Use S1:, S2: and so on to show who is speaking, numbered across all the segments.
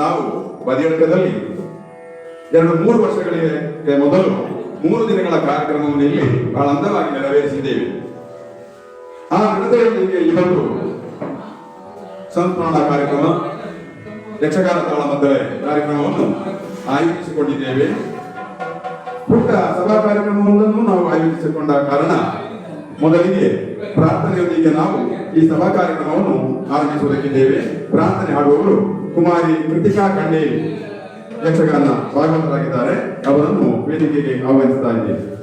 S1: ನಾವು ಬದಿಯಡ್ಕದಲ್ಲಿ ಎರಡು ಮೂರು ವರ್ಷಗಳಿಗೆ ಮೊದಲು ಮೂರು ದಿನಗಳ ಕಾರ್ಯಕ್ರಮವನ್ನು ಇಲ್ಲಿ ಬಹಳ ಅಂದವಾಗಿ ನೆರವೇರಿಸಿದ್ದೇವೆ. ಆ ನಡತೆಯೊಂದಿಗೆ ಇವತ್ತು ಸಂಪೂರ್ಣ ಕಾರ್ಯಕ್ರಮ ಯಕ್ಷಗಾನ ತಾಳಮದ್ದಳೆ ಕಾರ್ಯಕ್ರಮವನ್ನು ಆಯೋಜಿಸಿಕೊಂಡಿದ್ದೇವೆ. ಪುಟ್ಟ ಸಭಾ ಕಾರ್ಯಕ್ರಮವೊಂದನ್ನು ನಾವು ಆಯೋಜಿಸಿಕೊಂಡ ಕಾರಣ ಮೊದಲಿಗೆ ಪ್ರಾರ್ಥನೆಯೊಂದಿಗೆ ನಾವು ಈ ಸಭಾ ಕಾರ್ಯಕ್ರಮವನ್ನು ಆರಂಭಿಸುವುದಕ್ಕಿದ್ದೇವೆ. ಪ್ರಾರ್ಥನೆ ಹಾಡುವವರು ಕುಮಾರಿ ಕೃತಿಕಾ ಖಂಡೇರಿ ಯಕ್ಷಗಾನ ಭಾಗವತರಾಗಿದ್ದಾರೆ. ಅವರನ್ನು ವೇದಿಕೆಗೆ ಆಹ್ವಾನಿಸ್ತಾ ಇದ್ದೇವೆ.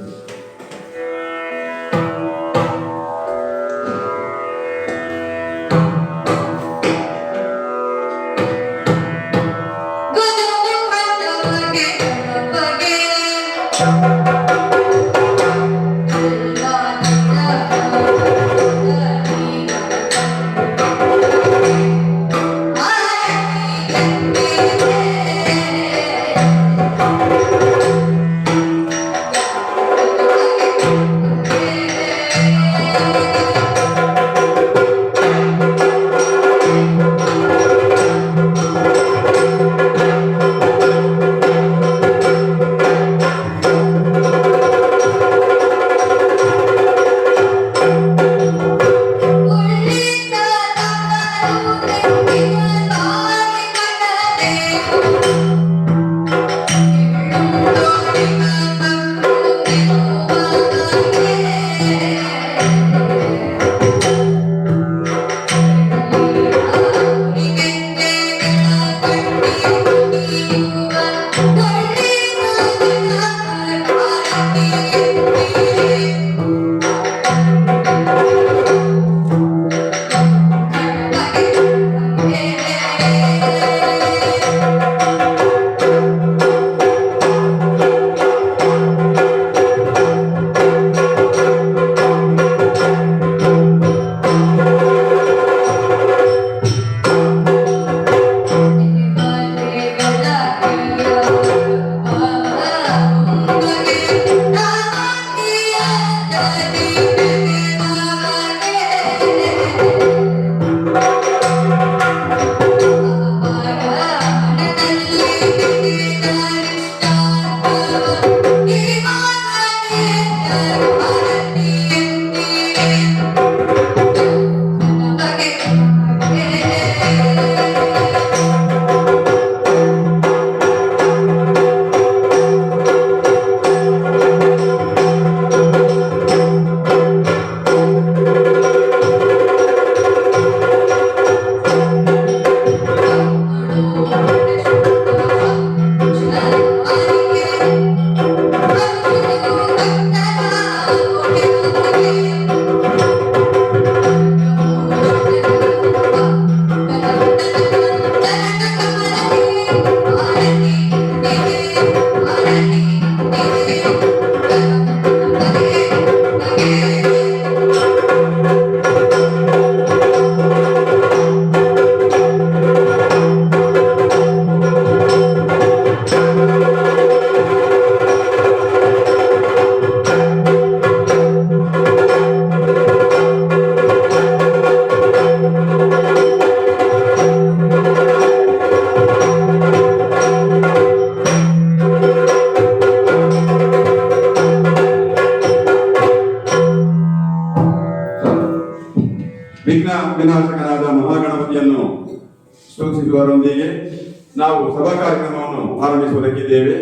S1: ಸಭಾ ಕಾರ್ಯಕ್ರಮವನ್ನು ಆರಂಭಿಸುವುದಕ್ಕಿದ್ದೇವೆ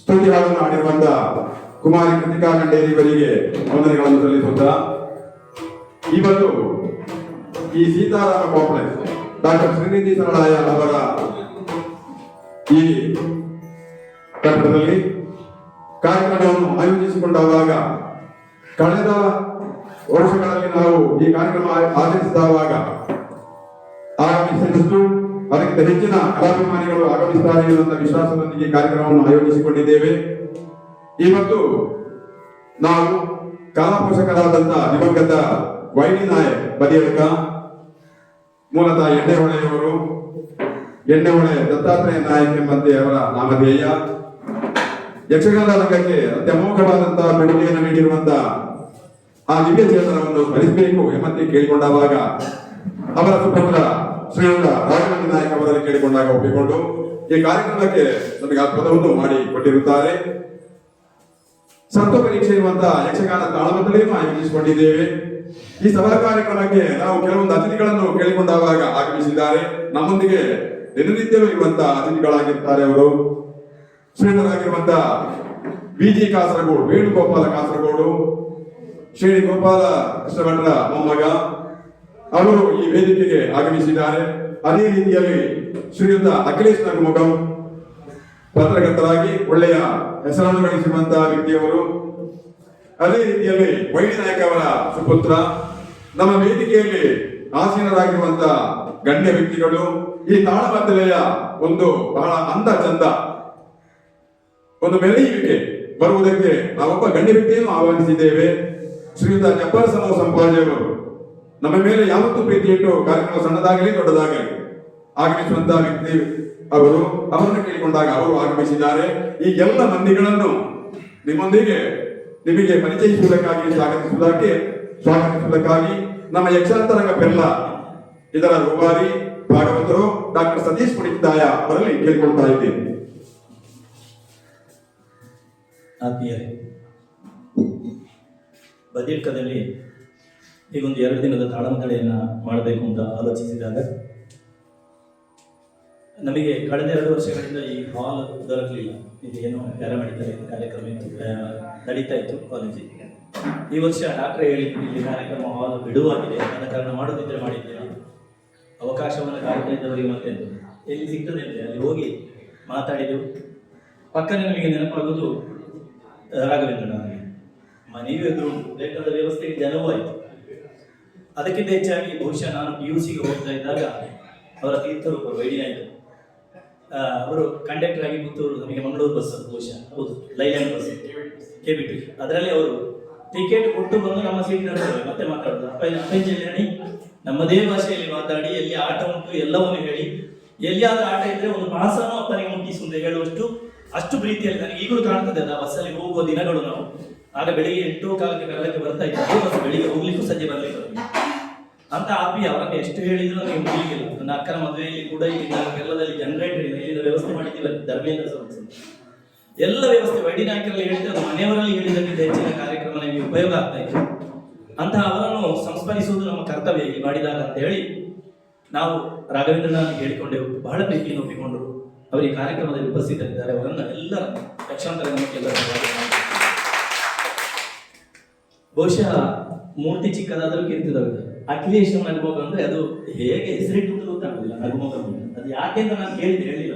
S1: ಸ್ತುತಿ ಹಾಡನ್ನು ಆಡಿರುವಂತಹ ಕುಮಾರಿ ಕೃತಿಕಾ ಖಂಡೇರಿ ಇವರಿಗೆ ವಂದನೆಗಳನ್ನು ಸಲ್ಲಿಸುತ್ತಾ, ಇವತ್ತು ಈ ಸೀತಾರಾಮ ಕಾಂಪ್ಲೆಕ್ಸ್ ಡಾಕ್ಟರ್ ಶ್ರೀನಿಧಿ ಸರಳಾಯ ಅವರ ಈ ಕಟ್ಟಡದಲ್ಲಿ ಕಾರ್ಯಕ್ರಮವನ್ನು ಆಯೋಜಿಸಿಕೊಂಡಾಗ, ಕಳೆದ ವರ್ಷಗಳಲ್ಲಿ ನಾವು ಈ ಕಾರ್ಯಕ್ರಮ ಆಚರಿಸಿದಾಗ ಆಗಮಿಸಿದಷ್ಟು ಅದಕ್ಕಿಂತ ಹೆಚ್ಚಿನ ಕಲಾಭಿಮಾನಿಗಳು ಆಗಮಿಸುತ್ತಾರೆ ಎನ್ನುವಂತ ವಿಶ್ವಾಸದೊಂದಿಗೆ ಕಾರ್ಯಕ್ರಮವನ್ನು ಆಯೋಜಿಸಿಕೊಂಡಿದ್ದೇವೆ. ಇವತ್ತು ನಾವು ಕಲಾ ಪೋಷಕರಾದಂತ ದಿವಂಗತ ವೈನಿ ನಾಯಕ್ ಬದಿಯಡ್ಕ ಮೂಲತಃ ಎಣ್ಣೆಹೊಳೆಯವರು, ಎಣ್ಣೆಹೊಳೆ ದತ್ತಾತ್ರೇಯ ನಾಯಕ್ ಎಂಬಂತೆ ಅವರ ನಾಮಧೇಯ. ಯಕ್ಷಗಾನ ರಂಗಕ್ಕೆ ಅತ್ಯಮೋಘವಾದಂತಹ ಕೊಡುಗೆಯನ್ನು ನೀಡಿರುವಂತಹ ಆ ದಿವ್ಯ ಚೇತನವನ್ನು ಸ್ಮರಿಸಬೇಕು ಎಂಬಂತೆ ಕೇಳಿಕೊಂಡಾಗ ಅವರ ಸುಪುತ್ರ ಶ್ರೀಯುತ ರಾಜಕೀಯ ನಾಯಕ ಅವರಲ್ಲಿ
S2: ಕೇಳಿಕೊಂಡಾಗ ಒಪ್ಪಿಕೊಂಡು ಈ ಕಾರ್ಯಕ್ರಮಕ್ಕೆ ನಮಗೆ ಅದ್ಭುತವನ್ನು ಮಾಡಿ ಕೊಟ್ಟಿರುತ್ತಾರೆ ಸತ್ವ ಪರೀಕ್ಷೆ ಇರುವಂತಹ ಯಕ್ಷಗಾನ ತಾಳಮದ್ದಲೆಯನ್ನು ಆಯೋಜಿಸಿಕೊಂಡಿದ್ದೇವೆ. ಈ ಸಭಾ ಕಾರ್ಯಕ್ರಮಕ್ಕೆ ನಾವು ಕೆಲವೊಂದು ಅತಿಥಿಗಳನ್ನು ಕೇಳಿಕೊಂಡಾಗ ಆಗಮಿಸಿದ್ದಾರೆ. ನಮ್ಮೊಂದಿಗೆ ದಿನನಿತ್ಯವೂ ಇರುವಂತಹ ಅತಿಥಿಗಳಾಗಿರ್ತಾರೆ ಅವರು. ಶ್ರೀಧರಾಗಿರುವಂತಹ ಬಿಜಿ ಕಾಸರಗೋಡು, ವೇಣುಗೋಪಾಲ ಕಾಸರಗೋಡು, ಶ್ರೀ ಗೋಪಾಲ ಕೃಷ್ಣಭಟ್ರ ಮೊಮ್ಮಗ ಅವರು ಈ ವೇದಿಕೆಗೆ ಆಗಮಿಸಿದ್ದಾರೆ. ಅದೇ ರೀತಿಯಲ್ಲಿ ಶ್ರೀಯುತ ಅಖಿಲೇಶ್ ನಗುಮಗಂ ಪತ್ರಕರ್ತರಾಗಿ ಒಳ್ಳೆಯ ಹೆಸರನ್ನು ಗಳಿಸಿರುವಂತಹ ವ್ಯಕ್ತಿಯವರು. ಅದೇ ರೀತಿಯಲ್ಲಿ ವೈಡಿ ನಾಯಕ ಅವರ ಸುಪುತ್ರ. ನಮ್ಮ ವೇದಿಕೆಯಲ್ಲಿ ಆಸೀನರಾಗಿರುವಂತಹ ಗಣ್ಯ ವ್ಯಕ್ತಿಗಳು. ಈ ತಾಳಮದ್ದಲೆಯ ಒಂದು ಬಹಳ ಅಂದ ಚಂದ ಒಂದು ಮೆರೆಯುವಿಕೆ ಬರುವುದಕ್ಕೆ ನಾವೊಬ್ಬ ಗಣ್ಯ ವ್ಯಕ್ತಿಯನ್ನು ಆಹ್ವಾನಿಸಿದ್ದೇವೆ. ಶ್ರೀಯುತ ಜಬ್ಬರ ಸಮೂಹ ಸಂಪಾಜಿ ಅವರು ನಮ್ಮ ಮೇಲೆ ಯಾವತ್ತೂ ಪ್ರೀತಿ ಇಟ್ಟು ಕಾರ್ಯಕ್ರಮ ಸಣ್ಣದಾಗಲಿ ದೊಡ್ಡದಾಗಲಿ ಆಗಮಿಸುವಂತಹ ವ್ಯಕ್ತಿ ಅವರು ಅವರನ್ನು ಕೇಳಿಕೊಂಡಾಗ ಅವರು ಆಗಮಿಸಿದ್ದಾರೆ. ಈ ಎಲ್ಲ ಮಂದಿಗಳನ್ನು ನಿಮ್ಮೊಂದಿಗೆ ನಿಮಗೆ ಪರಿಚಯಿಸುವುದಕ್ಕಾಗಿ, ಸ್ವಾಗತಿಸುವುದಕ್ಕೆ, ಸ್ವಾಗತಿಸುವುದಕ್ಕಾಗಿ ನಮ್ಮ ಯಕ್ಷಾಂತರಂಗ ಬೆಲ್ಲ ಇದರ ರೂವಾರಿ ಭಾಗವತರು ಡಾಕ್ಟರ್ ಸತೀಶ್ ಪುಣಿತಾಯ ಅವರಲ್ಲಿ ಕೇಳಿಕೊಳ್ತಾ ಇದ್ದೇನೆ.
S3: ಆತ್ಮೀಯರೇ ಬದಿರ್ಕದಲ್ಲಿ ಒಂದು ಎರಡು ದಿನದ ತಾಳಮದ್ದಳೆಯನ್ನು ಮಾಡಬೇಕು ಅಂತ ಆಲೋಚಿಸಿದಾಗ ನಮಗೆ ಕಳೆದ ಎರಡು ವರ್ಷಗಳಿಂದ ಈ ಹಾಲ್ ದೊರಕಲಿಲ್ಲ. ಇದು ಏನೋ ಪ್ಯಾರಾಮೆಡಿಕಲ್ ಕಾರ್ಯಕ್ರಮ ನಡೀತಾ ಇತ್ತು ಕಾಲೇಜಿಗೆ ಈ ವರ್ಷ ಡಾಕ್ಟರ್ ಹೇಳಿದ್ರು, ಇಲ್ಲಿ ಕಾರ್ಯಕ್ರಮ ಹಾಲ್ ಬಿಡುವಾಗಿದೆ ಆದ ಕಾರಣ ಮಾಡೋದಿದ್ರೆ ಮಾಡಿದ್ದೇನೆ. ಅವಕಾಶವನ್ನು ಕಾಯ್ತಾ ಇದ್ದವರಿಗೆ ಮತ್ತೆ ಎಲ್ಲಿ ಸಿಗ್ತದೆ ಅಂದ್ರೆ ಅಲ್ಲಿ ಹೋಗಿ ಮಾತಾಡಿದೆವು. ಪಕ್ಕನೆ ನಮಗೆ ನೆನಪಾಗೋದು ರಾಘವೇಂದ್ರನಾಗಿ ಮನೆಯೂ ಎದುರು ಬೇಕಾದ ವ್ಯವಸ್ಥೆಗೆ ಜನವೂ ಆಯಿತು. ಅದಕ್ಕಿಂತ ಹೆಚ್ಚಾಗಿ ಬಹುಶಃ ನಾನು ಪಿ ಯು ಸಿಗೆ ಹೋಗ್ತಾ ಇದ್ದಾಗ ಅವರ ತೀರ್ಥರೂಪರು ಆಯಿತು ಅವರು ಕಂಡಕ್ಟರ್ ಆಗಿ ಪುತ್ತೂರು ನಮಗೆ ಮಂಗಳೂರು ಬಸ್ ಬಹುಶಃ. ಹೌದು Leyland bus K B T ಅದರಲ್ಲಿ ಅವರು ಟಿಕೆಟ್ ಕೊಟ್ಟು ಬಂದು ನಮ್ಮ ಸೀಟ್ ಮತ್ತೆ ಮಾತಾಡೋದು. ಅಪ್ಪ ಅಪ್ಪಂಜಲ್ಲಿ ನಮ್ಮದೇ ಭಾಷೆಯಲ್ಲಿ ಮಾತಾಡಿ, ಎಲ್ಲಿ ಆಟ ಉಂಟು ಎಲ್ಲವನ್ನು ಹೇಳಿ. ಎಲ್ಲಿಯಾದ್ರೂ ಆಟ ಇದ್ರೆ ಒಂದು ಮಾಸನೂ ಅಪ್ಪನಿಗೆ ಮುಟ್ಟಿಸು ಅಂತ ಹೇಳುವಷ್ಟು, ಅಷ್ಟು ಪ್ರೀತಿಯಲ್ಲಿ ನನಗೆ ಈಗಲೂ ಕಾಣ್ತದೆ ಆ ಬಸ್ಸಲ್ಲಿ ಹೋಗುವ ದಿನಗಳು ನಾವು. ಆಗ ಬೆಳಿಗ್ಗೆ ಎಂಟು ಕಾಲಕ್ಕೆ ಕಾಲಕ್ಕೆ ಬರ್ತಾ ಇದ್ದೆ. ಬಸ್ ಬೆಳಿಗ್ಗೆ ಹೋಗ್ಲಿಕ್ಕೂ ಸಂಜೆ ಬರ್ಲಿಕ್ಕೆ. ಅಂತ ಆಪಿ ಅವರನ್ನು ಎಷ್ಟು ಹೇಳಿದ್ರು ನನಗೆ ಮುಗಿಲಿಲ್ಲ ನನ್ನ ಅಕ್ಕನ ಮದುವೆಯಲ್ಲಿ ಕೂಡ ಇಲ್ಲಿ ಬೆಲ್ಲದಲ್ಲಿ ಜನರೇಟರ್ ಇದೆ ಇಲ್ಲಿ ವ್ಯವಸ್ಥೆ ಮಾಡಿದ್ದಿಲ್ಲ ಧರ್ಮೇಂದ್ರ ಸಂಸ್ಥೆ ಎಲ್ಲ ವ್ಯವಸ್ಥೆ ವೈಡಿ ನಾಯಕರಲ್ಲಿ ಹೇಳಿದ್ರೆ ಮನೆಯವರಲ್ಲಿ ಹೇಳಿದ್ದಕ್ಕಿಂತ ಹೆಚ್ಚಿನ ಕಾರ್ಯಕ್ರಮ ನಿಮಗೆ ಉಪಯೋಗ ಆಗ್ತಾ ಇತ್ತು ಅಂತಹ ಅವರನ್ನು ಸಂಸ್ಮರಿಸುವುದು ನಮ್ಮ ಕರ್ತವ್ಯ. ಇಲ್ಲಿ ಮಾಡಿದಾಗ ಅಂತ ಹೇಳಿ ನಾವು ರಾಘವೇಂದ್ರನಾಥ್ ಹೇಳಿಕೊಂಡೆವು ಬಹಳ ಪ್ರೀತಿಯನ್ನು ಒಪ್ಪಿಕೊಂಡರು. ಅವರು ಈ ಕಾರ್ಯಕ್ರಮದಲ್ಲಿ ಉಪಸ್ಥಿತರಿದ್ದಾರೆ. ಅವರನ್ನು ಎಲ್ಲ ಲಕ್ಷಾಂತರ ಬಹುಶಃ ಮೂರ್ತಿ ಚಿಕ್ಕದಾದರೂ ಕೀರ್ತಿ ದೊಡ್ಡದು ಅಖಿಲೇಶ್ ನಗುಮೊಗ ಅಂದ್ರೆ ಅದು ಹೇಗೆ ಹೆಸರಿಟ್ಟು ಗೊತ್ತಾಗುದಿಲ್ಲ ನಗುಮೊಗ. ಅದು ಯಾಕೆ ಅಂತ ನಾನು ಕೇಳಿ ಹೇಳಿಲ್ಲ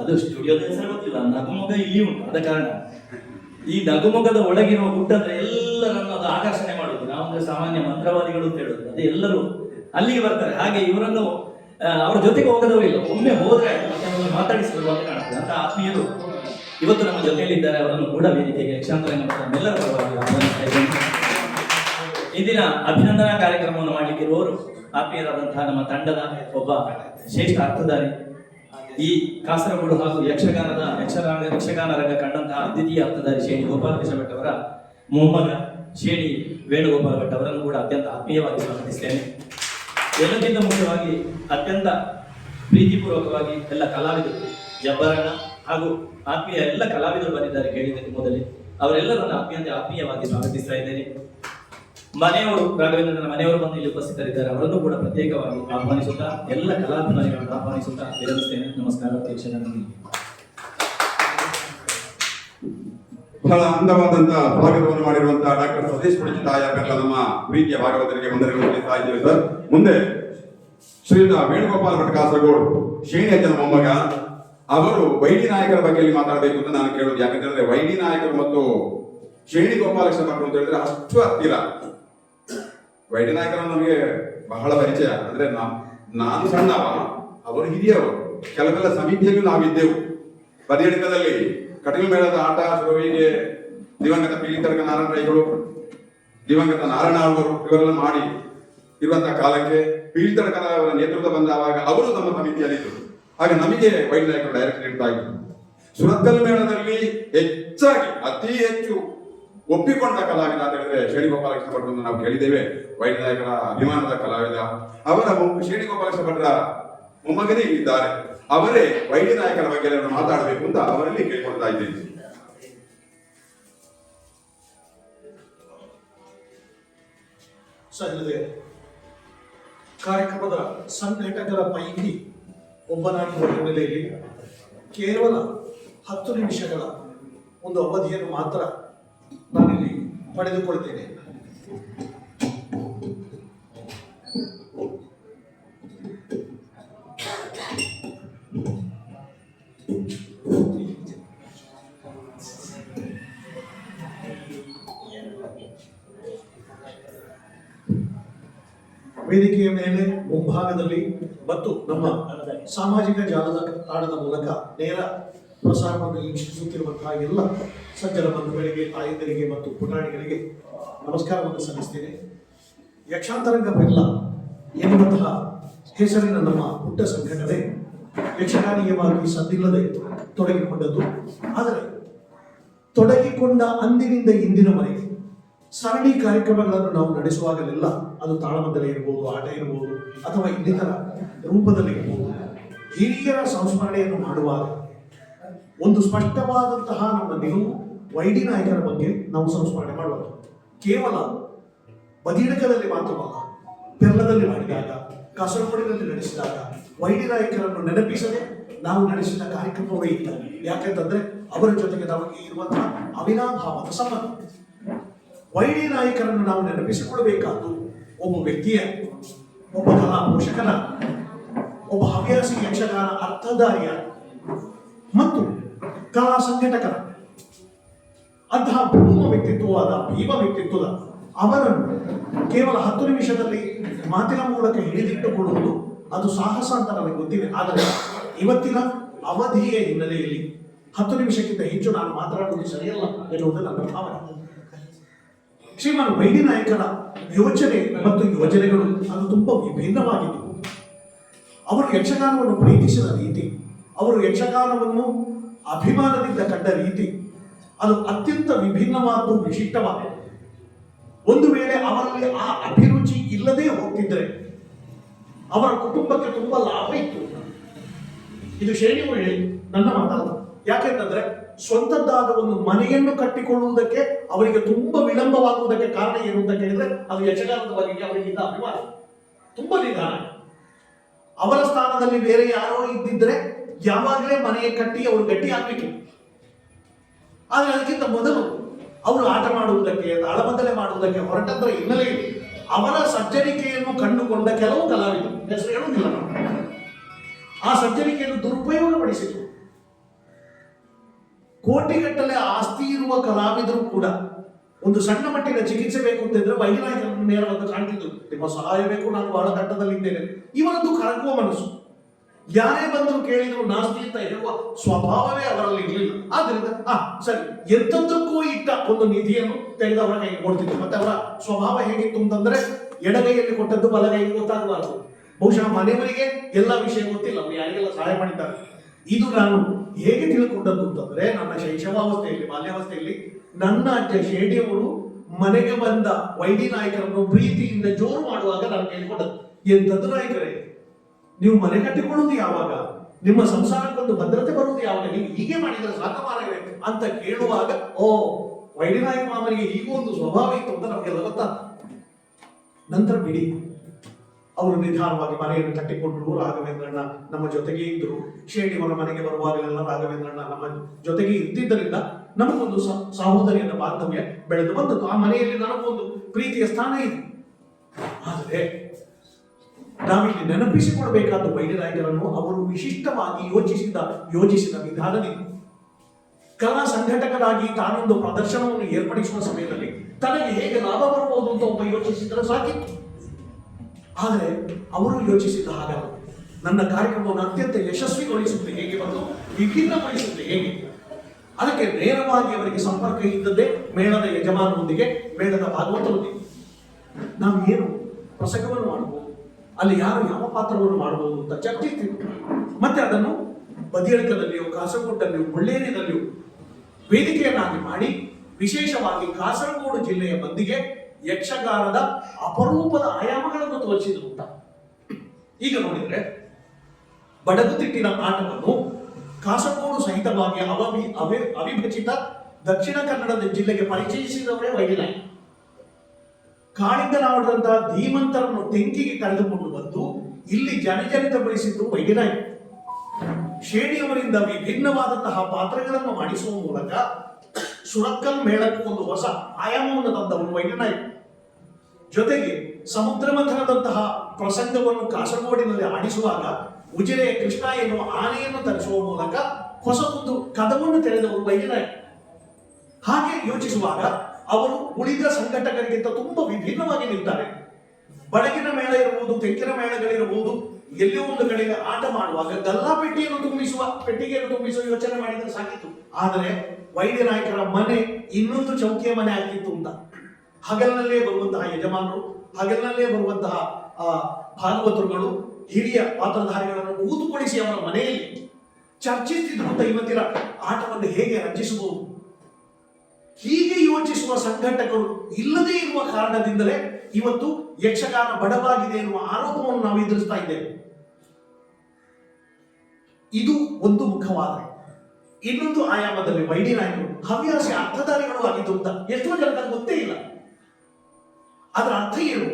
S3: ಅದು. ಸ್ಟುಡಿಯೋದ ಹೆಸರು ಗೊತ್ತಿಲ್ಲ ನಗುಮಗ ಇಲ್ಲಿ ಉಂಟು, ಆದ ಕಾರಣ. ಈ ನಗುಮೊಗದ ಒಳಗಿರುವ ಗುಡ್ಡದ ಎಲ್ಲ ನನ್ನ ಅದು ಆಕರ್ಷಣೆ ಮಾಡುದು ನಾವಂದ್ರೆ ಸಾಮಾನ್ಯ ಮಂತ್ರವಾದಿಗಳು ಅಂತ ಹೇಳುದು. ಅದು ಎಲ್ಲರೂ ಅಲ್ಲಿಗೆ ಬರ್ತಾರೆ. ಹಾಗೆ ಇವರನ್ನು ಅವ್ರ ಜೊತೆಗೆ ಹೋಗದವರಿಲ್ಲ ಒಮ್ಮೆ ಹೋದ್ರೆ ಮಾತಾಡಿಸಬೇಕು ಅಂತ ಕಾಣುತ್ತೆ. ಅಂತ ಆತ್ಮೀಯರು ಇವತ್ತು ನಮ್ಮ ಜೊತೆಯಲ್ಲಿದ್ದಾರೆ. ಅವರನ್ನು ಕೂಡ ವೇದಿಕೆಗೆ ಯಕ್ಷಾಂತರ ಎಲ್ಲರೂ ಪರವಾಗಿ ಇಂದಿನ ಅಭಿನಂದನಾ ಕಾರ್ಯಕ್ರಮವನ್ನು ಮಾಡಲಿಕ್ಕೆ ಇರುವವರು ಆತ್ಮೀಯರಾದಂತಹ ನಮ್ಮ ತಂಡದ ಒಬ್ಬ ಶ್ರೇಷ್ಠ ಅರ್ಥಧಾರಿ ಈ ಕಾಸರಗೋಡು ಹಾಗೂ ಯಕ್ಷಗಾನದ ಯಕ್ಷಗಾನ ಯಕ್ಷಗಾನ ರಂಗ ಕಂಡಂತಹ ಅದ್ವಿತೀಯ ಅರ್ಥಧಾರಿ ಶ್ರೇಣಿ ಗೋಪಾಲಕೃಷ್ಣ ಭಟ್ ಅವರ ಮೊಮ್ಮಗ ಶ್ರೇಣಿ ವೇಣುಗೋಪಾಲ ಭಟ್ ಅವರನ್ನು ಕೂಡ ಅತ್ಯಂತ ಆತ್ಮೀಯವಾಗಿ ಸ್ವಾಗತಿಸ್ತೇನೆ. ಎಲ್ಲಕ್ಕಿಂತ ಮುಖ್ಯವಾಗಿ ಅತ್ಯಂತ ಪ್ರೀತಿಪೂರ್ವಕವಾಗಿ ಎಲ್ಲ ಕಲಾವಿದರು ಜಬ್ಬರಣ್ಣ ಹಾಗೂ ಆತ್ಮೀಯ ಎಲ್ಲ ಕಲಾವಿದರು ಬಂದಿದ್ದಾರೆ ಕೇಳಿದ್ದಕ್ಕೆ ಮೊದಲೇ. ಅವರೆಲ್ಲರನ್ನು ಅತ್ಯಂತ ಆತ್ಮೀಯವಾಗಿ ಸ್ವಾಗತಿಸ್ತಾ ಇದ್ದೇನೆ. ಮನೆಯವರು, ರಾಘವೇಂದ್ರನ ಮನೆಯವರು ಬಂದು ಇಲ್ಲಿ ಉಪಸ್ಥಿತರಿದ್ದಾರೆ. ಅವರನ್ನು ಕೂಡ ಪ್ರತ್ಯೇಕವಾಗಿ ಆಹ್ವಾನಿಸುತ್ತಾ, ಎಲ್ಲ ಕಲಾಭಿಮಾನಿಗಳನ್ನು ಆಹ್ವಾನಿಸುತ್ತಾ ವಿರಮಿಸ್ತೇನೆ. ನಮಸ್ಕಾರ ನನಗೆ
S2: ಬಹಳ ಅಂದವಾದಂತಹ ಭಾಗವನ್ನು ಮಾಡಿರುವಂತಹ ಡಾಕ್ಟರ್ ಸತೀಶ್ ಪುಣಿತಾಯ ಬೆಲ್ಲ ನಮ್ಮ ಪ್ರೀತಿಯ ಭಾಗವತರಿಗೆ ತಿಳಿಸ್ತಾ ಇದ್ದೇವೆ ಸರ್. ಮುಂದೆ ಶ್ರೀಯುತ ವೇಣುಗೋಪಾಲ ಭಟ್ ಕಾಸರಗೋಡ್ ಶ್ರೇಣಿ ಅಜ್ಜನ ಮೊಮ್ಮಗ. ಅವರು ವೈಡಿ ನಾಯಕರ ಬಗ್ಗೆ ಇಲ್ಲಿ ಮಾತಾಡಬೇಕು ಅಂತ ನಾನು ಕೇಳೋದು ಹೇಳಿದ್ರೆ ವೈಡಿ ನಾಯಕರು ಮತ್ತು ಶ್ರೇಣಿ ಗೋಪಾಲಕೃಷ್ಣ ಅಂತ ಹೇಳಿದ್ರೆ ಅಷ್ಟು ಹತ್ತಿರ. ವೈಡಿ ನಾಯಕರ ನಮಗೆ ಬಹಳ ಪರಿಚಯ. ಅಂದ್ರೆ ನಾನು ಸಣ್ಣವ, ಅವರು ಹಿರಿಯವರು ಕೆಲವೆಲ್ಲ ಸಮಿತಿಯಲ್ಲಿ ನಾವಿದ್ದೆವು. ಪರ್ಯಟಕದಲ್ಲಿ ಕಟೀಲ್ ಮೇಳದ ಆಟ ಸುರವಿಗೆ ದಿವಂಗತ ಪೀಳಿತರ್ಕ ನಾರಾಯಣ ರೈಗಳು ದಿವಂಗತ ನಾರಾಯಣ ಅವರು ಇವರೆಲ್ಲ ಮಾಡಿ ಇರುವಂತಹ ಕಾಲಕ್ಕೆ ಪೀಳಿತಡಕರ ಅವರ ನೇತೃತ್ವ ಬಂದಾವಾಗ ಅವರು ನಮ್ಮ ಸಮಿತಿಯಲ್ಲಿದ್ದರು. ಹಾಗೆ ನಮಗೆ ವೈಡ್ ನಾಯಕರು ಡೈರೆಕ್ಟ್ ನೀಡ್ತಾ ಇದ್ರು ಸುರತ್ಕಲ್ ಮೇಳದಲ್ಲಿ ಹೆಚ್ಚಾಗಿ, ಅತಿ ಹೆಚ್ಚು ಒಪ್ಪಿಕೊಂಡ ಕಲಾವಿದ ಅಂತ ಹೇಳಿದ್ರೆ ಶ್ರೇಣಿ ಗೋಪಾಲಕೃಷ್ಣ ಭಟ್ರನ್ನು ನಾವು ಕೇಳಿದ್ದೇವೆ. ವೈದ್ಯನಾಯಕರ ನಾಯಕರ ಅಭಿಮಾನದ ಕಲಾವಿದ. ಅವರ ಶ್ರೇಣಿ ಗೋಪಾಲಕೃಷ್ಣ ಭಟ್ರ ಮೊಮ್ಮಗನೇ ಇದ್ದಾರೆ ಅವರೇ ವೈದ್ಯ ನಾಯಕರ ಬಗ್ಗೆ ಮಾತಾಡಬೇಕು ಅಂತ ಅವರಲ್ಲಿ ಕೇಳ್ಕೊಳ್ತಾ ಇದ್ದೇನೆ.
S4: ಕಾರ್ಯಕ್ರಮದ ಸಂಘಟಕರ ಪೈಕಿ ಒಬ್ಬನಾಗಿರುವ ಹಿನ್ನೆಲೆಯಲ್ಲಿ ಕೇವಲ ಹತ್ತು ನಿಮಿಷಗಳ ಒಂದು ಅವಧಿಯನ್ನು ಮಾತ್ರ ಪಡೆದುಕೊಳ್ತೇನೆ. ವೇದಿಕೆಯ ಮೇಲೆ ಮುಂಭಾಗದಲ್ಲಿ ಮತ್ತು ನಮ್ಮ ಸಾಮಾಜಿಕ ಜಾಲದ ಆಡದ ಮೂಲಕ ನೇರ ಪ್ರಸಾರವನ್ನು ವೀಕ್ಷಿಸುತ್ತಿರುವಂತಹ ಎಲ್ಲ ಸಜ್ಜನ ಬಂಧುಗಳಿಗೆ, ತಾಯಂದಿರಿಗೆ ಮತ್ತು ಪುಟಾಣಿಗಳಿಗೆ ನಮಸ್ಕಾರವನ್ನು ಸಲ್ಲಿಸ್ತೇನೆ ಯಕ್ಷಾಂತರಂಗ ಬೆಲ್ಲ ಎನ್ನುವಂತಹ ಹೆಸರಿನ ನಮ್ಮ ಪುಟ್ಟ ಸಂಘಟನೆ ಯಕ್ಷಗಾನೀಯವಾಗಿ ಸದ್ದಿಲ್ಲದೆ ತೊಡಗಿಕೊಂಡದ್ದು. ಆದರೆ ತೊಡಗಿಕೊಂಡ ಅಂದಿನಿಂದ ಇಂದಿನವರೆಗೆ ಸರಣಿ ಕಾರ್ಯಕ್ರಮಗಳನ್ನು ನಾವು ನಡೆಸುವಾಗಲೆಲ್ಲ ಅದು ತಾಳಮದ್ದಲೆ ಇರಬಹುದು ಆಟ ಇರಬಹುದು ಅಥವಾ ಇನ್ನಿತರ ರೂಪದಲ್ಲಿ ಇರಬಹುದು ಹಿರಿಯರ ಸಂಸ್ಮರಣೆಯನ್ನು ಮಾಡುವಾಗ ಒಂದು ಸ್ಪಷ್ಟವಾದಂತಹ ನಮ್ಮ ನಿಲುವು ವೈಡಿ ನಾಯಕರ ಬಗ್ಗೆ ನಾವು ಸಂಸ್ಮರಣೆ ಮಾಡುವುದು ಕೇವಲ ಬದಿಡಕದಲ್ಲಿ ಮಾತ್ರವಲ್ಲ, ಬೆಲ್ಲದಲ್ಲಿ ಮಾಡಿದಾಗ, ಕಾಸರಗೋಡಿನಲ್ಲಿ ನಡೆಸಿದಾಗ, ವೈಡಿ ನಾಯಕರನ್ನು ನೆನಪಿಸದೆ ನಾವು ನಡೆಸಿದ ಕಾರ್ಯಕ್ರಮವೇ ಇಲ್ಲ. ಯಾಕೆಂತಂದ್ರೆ ಅವರ ಜೊತೆಗೆ ನಮಗೆ ಇರುವಂತಹ ಅವಿನಾಭಾವದ ಸಂಬಂಧ. ವೈಡಿ ನಾಯಕರನ್ನು ನಾವು ನೆನಪಿಸಿಕೊಳ್ಳಬೇಕಾದ್ದು ಒಬ್ಬ ವ್ಯಕ್ತಿಯ, ಒಬ್ಬ ಕಲಾ ಪೋಷಕನ ಒಬ್ಬ ಹವ್ಯಾಸಿ ಯಕ್ಷಗಾನ ಅರ್ಥಧಾರಿಯ ಮತ್ತು ಕಲಾ ಸಂಘಟಕರ. ಅಂತಹ ಭೂಮ ವ್ಯಕ್ತಿತ್ವವಾದ, ಭೀಮ ವ್ಯಕ್ತಿತ್ವದ ಅವರನ್ನು ಕೇವಲ ಹತ್ತು ನಿಮಿಷದಲ್ಲಿ ಮಾತಿನ ಮೂಲಕ ಹಿಡಿದಿಟ್ಟುಕೊಳ್ಳುವುದು ಅದು ಸಾಹಸ ಅಂತ ನನಗೆ ಗೊತ್ತಿದೆ. ಆದರೆ ಇವತ್ತಿನ ಅವಧಿಯ ಹಿನ್ನೆಲೆಯಲ್ಲಿ ಹತ್ತು ನಿಮಿಷಕ್ಕಿಂತ ಹೆಚ್ಚು ನಾನು ಮಾತನಾಡುವುದು ಸರಿಯಲ್ಲ ಎನ್ನುವುದು ನನ್ನ ಭಾವನೆ. ಶ್ರೀಮಾನ್ ವೈದ್ಯ ನಾಯಕರ ಯೋಚನೆ ಮತ್ತು ಯೋಜನೆಗಳು ಅದು ತುಂಬಾ ವಿಭಿನ್ನವಾಗಿತ್ತು. ಅವರು ಯಕ್ಷಗಾನವನ್ನು ಪ್ರೀತಿಸಿದ ರೀತಿ, ಅವರು ಯಕ್ಷಗಾನವನ್ನು ಅಭಿಮಾನದಿಂದ ಕಂಡ ರೀತಿ, ಅದು ಅತ್ಯಂತ ವಿಭಿನ್ನವಾದ್ದು ವಿಶಿಷ್ಟವಾದ ಒಂದು ವೇಳೆ ಅವರಲ್ಲಿ ಆ ಅಭಿರುಚಿ ಇಲ್ಲದೆ ಹೋಗ್ತಿದ್ರೆ ಅವರ ಕುಟುಂಬಕ್ಕೆ ತುಂಬಾ ಲಾಭ ಇತ್ತು. ಇದು ಶ್ರೇಣಿ ಹೇಳಿ ನನ್ನ ಮಾತಲ್ಲ. ಯಾಕೆಂತಂದ್ರೆ, ಸ್ವಂತದ್ದಾದ ಒಂದು ಮನೆಯನ್ನು ಕಟ್ಟಿಕೊಳ್ಳುವುದಕ್ಕೆ ಅವರಿಗೆ ತುಂಬಾ ವಿಳಂಬವಾಗುವುದಕ್ಕೆ ಕಾರಣ ಏನು ಅಂತ ಕೇಳಿದ್ರೆ, ಅದು ಯಕ್ಷಗಾನದ ಬಗೆಗೆ ಅವರಿಗಿದ್ದ ಅಭಿಮಾನ. ತುಂಬಾ ನಿಧಾನ. ಅವರ ಸ್ಥಾನದಲ್ಲಿ ಬೇರೆ ಯಾರೋ ಇದ್ದಿದ್ರೆ ಯಾವಾಗಲೇ ಮನೆಯ ಕಟ್ಟಿ ಅವರು ಗಟ್ಟಿ ಆಗ್ಬೇಕಿತ್ತು ಆದರೆ ಅದಕ್ಕಿಂತ ಮೊದಲು ಅವರು ಆಟ ಮಾಡುವುದಕ್ಕೆ ಅಳಬದಲೆ ಮಾಡುವುದಕ್ಕೆ ಹೊರಟದ್ರ ಹಿನ್ನೆಲೆಯಲ್ಲಿ ಅವರ ಸಜ್ಜನಿಕೆಯನ್ನು ಕಂಡುಕೊಂಡ ಕೆಲವು ಕಲಾವಿದರು. ಹೆಸರು ಹೇಳುವುದಿಲ್ಲ. ಆ ಸಜ್ಜನಿಕೆಯನ್ನು ದುರುಪಯೋಗಪಡಿಸಿದರು. ಕೋಟಿಗಟ್ಟಲೆ ಆಸ್ತಿ ಇರುವ ಕಲಾವಿದರು ಕೂಡ ಒಂದು ಸಣ್ಣ ಮಟ್ಟಿನ ಚಿಕಿತ್ಸೆ ಬೇಕು ಅಂತಿದ್ರೆ ವೈದ್ಯನಾಯಕರನ್ನು ನೇರವಾಗಿ ಕಾಣ್ತಿದ್ರು. ನಿಮ್ಮ ಸಹಾಯ ಬೇಕು ನಾನು ಬಹಳ ಕಟ್ಟದಲ್ಲಿದ್ದೇನೆ ಇವರದ್ದು ಕರಗುವ ಮನಸ್ಸು. ಯಾರೇ ಬಂದರೂ ಕೇಳಿದ್ರು ನಾಸ್ತಿ ಅಂತ ಹೇಳುವ ಸ್ವಭಾವವೇ ಅವರಲ್ಲಿ ಇರಲಿಲ್ಲ. ಆದ್ರಿಂದ, ಆ, ಸರಿ ಎಂತದ್ದಕ್ಕೂ ಇಟ್ಟ ಒಂದು ನಿಧಿಯನ್ನು ತೆಗೆದು ಅವರ ಕೈಗೆ ಕೊಡ್ತಿದ್ರು. ಮತ್ತೆ ಅವರ ಸ್ವಭಾವ ಹೇಗಿತ್ತು ಅಂತಂದ್ರೆ ಎಡಗೈಯಲ್ಲಿ ಕೊಟ್ಟದ್ದು ಬಲಗೈಗೆ ಗೊತ್ತಾಗಬಾರದು. ಬಹುಶಃ ಮನೆಯವರಿಗೆ ಎಲ್ಲ ವಿಷಯ ಗೊತ್ತಿಲ್ಲ, ಅವ್ರು ಯಾರಿಗೆಲ್ಲ ಸಹಾಯ ಮಾಡಿದ್ದಾರೆ. ಇದು ನಾನು ಹೇಗೆ ತಿಳ್ಕೊಂಡದ್ದು ಅಂತಂದ್ರೆ, ನನ್ನ ಶೈಶವಾವಸ್ಥೆಯಲ್ಲಿ, ಬಾಲ್ಯಾವಸ್ಥೆಯಲ್ಲಿ ನನ್ನ ಅಜ್ಜ ಶೇಡಿಯವರು ಮನೆಗೆ ಬಂದ ವೈಡಿ ನಾಯಕರನ್ನು ಪ್ರೀತಿಯಿಂದ ಜೋರು ಮಾಡುವಾಗ ನಾನು ಕೇಳಿಕೊಂಡದ್ದು. ಎಂತದ್ದು ನಾಯಕರೇ? ನೀವು ಮನೆ ಕಟ್ಟಿಕೊಳ್ಳೋದು ಯಾವಾಗ? ನಿಮ್ಮ ಸಂಸಾರಕ್ಕೊಂದು ಭದ್ರತೆ ಬರುವುದು ಯಾವಾಗ? ನೀವು ಹೀಗೆ ಮಾಡಿದರೆ ಸಾಕಮಾನವೇ ಅಂತ ಕೇಳುವಾಗ, ಓ ವೈದ್ಯನಾಯಕ ಮಾಮನಿಗೆ ಹೀಗೂ ಒಂದು ಸ್ವಭಾವ ಇತ್ತು ಅಂತ ನಮಗೆಲ್ಲ ಗೊತ್ತಾ? ನಂತರ ಬಿಡಿ. ಅವರು ನಿಧಾನವಾಗಿ ಮನೆಯನ್ನು ಕಟ್ಟಿಕೊಂಡ್ರು. ರಾಘವೇಂದ್ರಣ್ಣ ನಮ್ಮ ಜೊತೆಗೆ ಇದ್ದರು ಶೇಡಿಯವರ ಮನೆಗೆ ಬರುವಾಗಲೆಲ್ಲ ರಾಘವೇಂದ್ರಣ್ಣ ನಮ್ಮ ಜೊತೆಗೆ ಇದ್ದಿದ್ದರಿಂದ ನಮಗೊಂದು ಸಹೋದರಿಯನ್ನ ಬಾಂಧವ್ಯ ಬೆಳೆದು ಬಂದದ್ದು. ಆ ಮನೆಯಲ್ಲಿ ನನಗೊಂದು ಪ್ರೀತಿಯ ಸ್ಥಾನ ಇದೆ. ಆದರೆ ನಾವಿಲ್ಲಿ ನೆನಪಿಸಿಕೊಳ್ಬೇಕಾದ ವೈದ್ಯನಾಯಕರನ್ನು ಅವರು ವಿಶಿಷ್ಟವಾಗಿ ಯೋಚಿಸಿದ ಯೋಚಿಸಿದ ವಿಧಾನದಿಂದ ಕಲಾ ಸಂಘಟಕರಾಗಿ ತಾನೊಂದು ಪ್ರದರ್ಶನವನ್ನು ಏರ್ಪಡಿಸುವ ಸಮಯದಲ್ಲಿ ತನಗೆ ಹೇಗೆ ಲಾಭ ಬರಬಹುದು ಅಂತ ಒಬ್ಬ ಯೋಚಿಸಿದರೆ ಸಾಕಿತ್ತು ಆದರೆ ಅವರು ಯೋಚಿಸಿದ ಹಾಗಲ್ಲ. ನನ್ನ ಕಾರ್ಯಕ್ರಮವನ್ನು ಅತ್ಯಂತ ಯಶಸ್ವಿಗೊಳಿಸುತ್ತೆ ಹೇಗೆ ಮತ್ತು ವಿಭಿನ್ನಗೊಳಿಸುತ್ತೆ ಹೇಗೆ? ಅದಕ್ಕೆ ನೇರವಾಗಿ ಅವರಿಗೆ ಸಂಪರ್ಕ ಇದ್ದದ್ದೇ ಮೇಳದ ಯಜಮಾನರೊಂದಿಗೆ ಮೇಳದ ಭಾಗವತರೊಂದಿಗೆ. ನಾವು ಏನು ಪ್ರಸಂಗವನ್ನು ಮಾಡಬಹುದು ಅಲ್ಲಿ ಯಾರು ಯಾವ ಪಾತ್ರವನ್ನು ಮಾಡಬಹುದು ಅಂತ ಚರ್ಚಿಸ್ತಿದ್ರು ಮತ್ತೆ ಅದನ್ನು ಬದಿಯಡಕದಲ್ಲಿಯೋ ಕಾಸರಗೋಡಲ್ಲಿಯೋ ಮುಳ್ಳೇರಿಯದಲ್ಲಿಯೋ ವೇದಿಕೆಯನ್ನಾಗಿ ಮಾಡಿ ವಿಶೇಷವಾಗಿ ಕಾಸರಗೋಡು ಜಿಲ್ಲೆಯ ಮಂದಿಗೆ ಯಕ್ಷಗಾನದ ಅಪರೂಪದ ಆಯಾಮಗಳನ್ನು ತೋರಿಸಿದ್ರು ಅಂತ. ಈಗ ನೋಡಿದ್ರೆ ಬಡಗುತಿಟ್ಟಿನ ಆಟವನ್ನು ಕಾಸರಗೋಡು ಸಹಿತವಾಗಿ ಅವಭಿ ಅವೇ, ಅವಿಭಜಿತ ದಕ್ಷಿಣ ಕನ್ನಡದ ಜಿಲ್ಲೆಗೆ ಪರಿಚಯಿಸಿದವರೇ ವೈದ್ಯನಾಯಕ ಕಾಳಿಂಗನಾಡಿದಂತಹ ಧೀಮಂತರನ್ನು ತೆಂಕಿಗೆ ಕರೆದುಕೊಂಡು ಬಂದು ಇಲ್ಲಿ ಜನಜನಿತಗೊಳಿಸಿದ್ದು ವೈದ್ಯನಾಯಕ ಶೇಣಿಯವರಿಂದ ವಿಭಿನ್ನವಾದಂತಹ ಪಾತ್ರಗಳನ್ನು ಮಾಡಿಸುವ ಮೂಲಕ ಸುರಕ್ಕಲ್ ಮೇಳಕ್ಕೆ ಒಂದು ಹೊಸ ಆಯಾಮವನ್ನು ತಂದವನು ವೈದ್ಯನಾಯಕ ಜೊತೆಗೆ ಸಮುದ್ರ ಮಂಥನದಂತಹ ಪ್ರಸಂಗವನ್ನು ಕಾಸರಗೋಡಿನಲ್ಲಿ ಆಡಿಸುವಾಗ ಉಜಿರೆಯ ಕೃಷ್ಣ ಎನ್ನುವ ಆನೆಯನ್ನು ತರಿಸುವ ಮೂಲಕ ಹೊಸದೊಂದು ಕದವನ್ನು ತೆರೆದವರು ವೈದ್ಯನಾಯಕ ಹಾಗೆ ಯೋಚಿಸುವಾಗ ಅವರು ಉಳಿದ ಸಂಘಟಕರಿಗಿಂತ ತುಂಬಾ ವಿಭಿನ್ನವಾಗಿ ನಿಲ್ತಾರೆ. ಬಡಗಿನ ಮೇಳ ಇರಬಹುದು ತೆಂಕಿನ ಮೇಳಗಳಿರಬಹುದು ಎಲ್ಲಿಯೋ ಒಂದು ಕಡೆಗೆ ಆಟ ಮಾಡುವಾಗ ಗಲ್ಲಾ ಪೆಟ್ಟಿಯನ್ನು ತುಂಬಿಸುವ, ಪೆಟ್ಟಿಗೆಯನ್ನು ತುಂಬಿಸುವ ಯೋಚನೆ ಮಾಡಿದರೆ ಸಾಕಿತ್ತು. ಆದರೆ ವೈದ್ಯ ನಾಯಕರ ಮನೆ ಇನ್ನೊಂದು ಚೌಕಿಯ ಮನೆ ಆಗಿತ್ತು ಅಂತ. ಹಗಲಿನಲ್ಲೇ ಬರುವಂತಹ ಯಜಮಾನರು, ಹಗಲಿನಲ್ಲೇ ಬರುವಂತಹ ಭಾಗವತರುಗಳು, ಹಿರಿಯ ಪಾತ್ರಧಾರಿಗಳನ್ನು ಊತುಗೊಳಿಸಿ ಅವರ ಮನೆಯಲ್ಲಿ ಚರ್ಚಿಸುತ್ತಿದ್ದು ಅಂತ ಇವತ್ತಿನ ಆಟವನ್ನು ಹೇಗೆ ರಂಜಿಸಬಹುದು? ಹೀಗೆ ಯೋಚಿಸುವ ಸಂಘಟಕರು ಇಲ್ಲದೇ ಇರುವ ಕಾರಣದಿಂದಲೇ ಇವತ್ತು ಯಕ್ಷಗಾನ ಬಡವಾಗಿದೆ ಎನ್ನುವ ಆರೋಪವನ್ನು ನಾವು ಎದುರಿಸ್ತಾ ಇದ್ದೇವೆ. ಇದು ಒಂದು ಮುಖವಾದರೆ ಇನ್ನೊಂದು ಆಯಾಮದಲ್ಲಿ ವೈಡಿ ನಾಯಕರು ಹವ್ಯಾಸಿ ಅರ್ಥಧಾರಿಗಳು ಆಗಿದ್ದು ಅಂತ. ಎಷ್ಟೋ ಜನಕ್ಕೆ ಗೊತ್ತೇ ಇಲ್ಲ. ಅದರ ಅರ್ಥ ಏನು?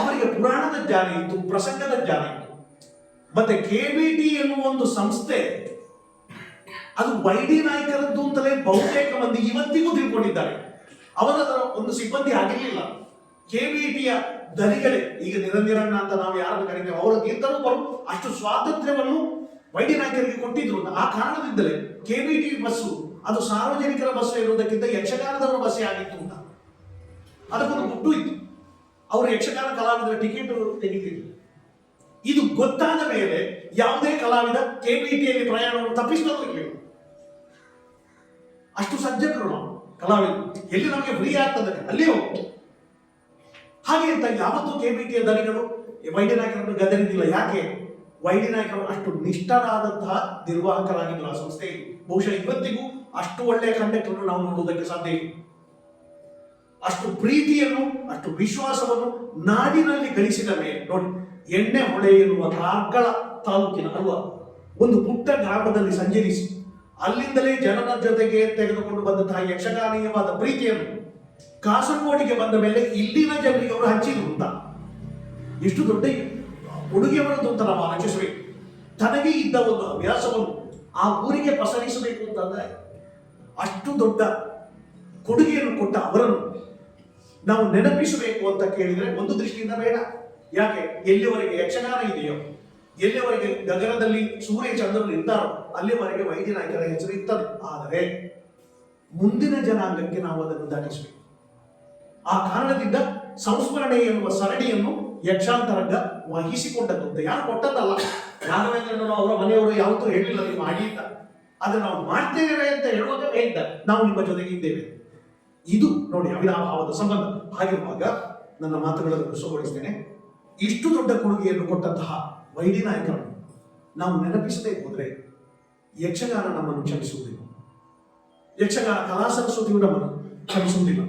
S4: ಅವರಿಗೆ ಪುರಾಣದ ಜ್ಞಾನ ಇತ್ತು, ಪ್ರಸಂಗದ ಜ್ಞಾನ ಇತ್ತು. ಮತ್ತೆ ಟಿ ಎನ್ನುವ ಒಂದು ಸಂಸ್ಥೆ ಅದು ವೈ ಡಿ ನಾಯಕರದ್ದು ಅಂತಲೇ ಬಹುತೇಕ ಮಂದಿ ಇವತ್ತಿಗೂ ತಿಳ್ಕೊಂಡಿದ್ದಾರೆ. ಅವರ ಒಂದು ಸಿಬ್ಬಂದಿ ಆಗಿರಲಿಲ್ಲ. ಕೆಬಿಟಿಯ ದನಿಗಳೇ ಈಗ ನಿರಂಜನಣ್ಣ ಅಂತ ನಾವು ಯಾರನ್ನು ಅವರ ಅವರಿಗಿಂತಲೂ ಬರು ಅಷ್ಟು ಸ್ವಾತಂತ್ರ್ಯವನ್ನು ವೈ ಡಿ ನಾಯಕರಿಗೆ ಕೊಟ್ಟಿದ್ರು. ಆ ಕಾರಣದಿಂದಲೇ ಕೆಬಿಟಿ ಬಸ್ಸು, ಅದು ಸಾರ್ವಜನಿಕರ ಬಸ್ಸು ಇರುವುದಕ್ಕಿಂತ ಯಕ್ಷಗಾನದವರ ಬಸ್ಸೇ ಆಗಿತ್ತು ಅಂತ. ಅದಕ್ಕೊಂದು ಗುಟ್ಟು ಇತ್ತು. ಅವರು ಯಕ್ಷಗಾನ ಕಲಾವಿದರ ಟಿಕೆಟ್ ತೆಗಿತಿದ್ರು. ಇದು ಗೊತ್ತಾದ ಮೇಲೆ ಯಾವುದೇ ಕಲಾವಿದ ಕೆಬಿಟಿಯಲ್ಲಿ ಪ್ರಯಾಣವನ್ನು ತಪ್ಪಿಸಲು ಇರಲಿಲ್ಲ. ಅಷ್ಟು ಸಜ್ಜನರು ನಾವು. ಕಲಾವಿದರು. ಎಲ್ಲಿ ನಮಗೆ ಫ್ರೀ ಆಗ್ತದೆ ಅಲ್ಲಿ ಹೋಗು ಹಾಗೆ ಅಂತ ಯಾವತ್ತೂ ಕೆ ದನಿಗಳು ವೈದ್ಯ ನಾಯಕರನ್ನು ಗದರಿದ್ದಿಲ್ಲ. ಯಾಕೆ? ವೈದ್ಯ ನಾಯಕರು ಅಷ್ಟು ನಿಷ್ಠರಾದಂತಹ ನಿರ್ವಾಹಕರಾಗಿದ್ದರು ಆ ಸಂಸ್ಥೆಯಲ್ಲಿ ಬಹುಶಃ ಇವತ್ತಿಗೂ ಅಷ್ಟು ಒಳ್ಳೆಯ ಕಂಡಕ್ಟರ್ ನಾವು ನೋಡುವುದಕ್ಕೆ ಸಾಧ್ಯ ಇಲ್ಲ. ಅಷ್ಟು ಪ್ರೀತಿಯನ್ನು, ಅಷ್ಟು ವಿಶ್ವಾಸವನ್ನು ನಾಡಿನಲ್ಲಿ ಗಳಿಸಿದ ಮೇಲೆ, ನೋಡಿ, ಎಣ್ಣೆ ಹೊಳೆ ಎನ್ನುವ ಕಾರ್ಕಳ ತಾಲೂಕಿನ ಅಲ್ವಾ? ಒಂದು ಪುಟ್ಟ ಗ್ರಾಮದಲ್ಲಿ ಸಂಚರಿಸಿ ಅಲ್ಲಿಂದಲೇ ಜನರ ಜೊತೆಗೆ ತೆಗೆದುಕೊಂಡು ಬಂದಂತಹ ಯಕ್ಷಗಾನೀಯವಾದ ಪ್ರೀತಿಯನ್ನು ಕಾಸರಗೋಡಿಗೆ ಬಂದ ಮೇಲೆ ಇಲ್ಲಿನ ಜನರಿಗೆ ಅವರು ಹಂಚಿದ್ರು ಅಂತ. ಇಷ್ಟು ದೊಡ್ಡ ಉಡುಗೆಯವರದ್ದು ಅಂತ ನಾವು ಆಲೋಚಿಸಬೇಕು. ತನಗೆ ಇದ್ದ ಒಂದು ಹವ್ಯಾಸವನ್ನು ಆ ಊರಿಗೆ ಪಸರಿಸಬೇಕು ಅಂತಂದ್ರೆ ಅಷ್ಟು ದೊಡ್ಡ ಕೊಡುಗೆಯನ್ನು ಕೊಟ್ಟ ಅವರನ್ನು ನಾವು ನೆನಪಿಸಬೇಕು ಅಂತ ಕೇಳಿದರೆ ಒಂದು ದೃಷ್ಟಿಯಿಂದ ಬೇಡ. ಯಾಕೆ? ಎಲ್ಲಿವರೆಗೆ ಯಕ್ಷಗಾನ ಇದೆಯೋ ಎಲ್ಲಿವರೆಗೆ ಗಗನದಲ್ಲಿ ಸೂರ್ಯ ಚಂದ್ರರು ಇರ್ತಾರೋ ಅಲ್ಲಿವರೆಗೆ ವೈದ್ಯ ನಾಯಕರ ಹೆಸರು ಇರ್ತದೆ ಆದರೆ ಮುಂದಿನ ಜನಾಂಗಕ್ಕೆ ನಾವು ಅದನ್ನು ದಾಟಿಸಬೇಕು. ಆ ಕಾರಣದಿಂದ ಸಂಸ್ಮರಣೆ ಎನ್ನುವ ಸರಣಿಯನ್ನು ಯಕ್ಷಾಂತರಂಗ ವಹಿಸಿಕೊಂಡದ್ದು ಅಂತ. ಯಾರು ಕೊಟ್ಟದ್ದಲ್ಲ? ರಾಘವೇಂದ್ರನವರು ಅವರ ಮನೆಯವರು ಯಾವತ್ತೂ ಹೇಳಿಲ್ಲ, ನೀವು ಮಾಡಿ ಅಂತ ಅದನ್ನು ನಾವು ಮಾಡ್ತೇವೆ ಅಂತ ಹೇಳುವಾಗ ಹೇಳಿದ್ದ. ನಾವು ನಿಮ್ಮ ಜೊತೆಗೆ ಇದ್ದೇವೆ. ಇದು ನೋಡಿ ಅವಿನಾಭಾವದ ಸಂಬಂಧ. ಹಾಗಿರುವಾಗ ನನ್ನ ಮಾತುಗಳನ್ನು ಸುಗೊಳಿಸ್ತೇನೆ ಇಷ್ಟು ದೊಡ್ಡ ಕೊಡುಗೆಯನ್ನು ಕೊಟ್ಟಂತಹ ವೈಡಿ ನಾಯಕರನ್ನು ನಾವು ನೆನಪಿಸದೆ ಹೋದರೆ ಯಕ್ಷಗಾನ ನಮ್ಮನ್ನು ಕ್ಷಮಿಸುವುದಿಲ್ಲ. ಯಕ್ಷಗಾನ ಕಲಾ ಸಂಸ್ಕೃತಿಯು ನಮ್ಮನ್ನು ಕ್ಷಮಿಸುವುದಿಲ್ಲ.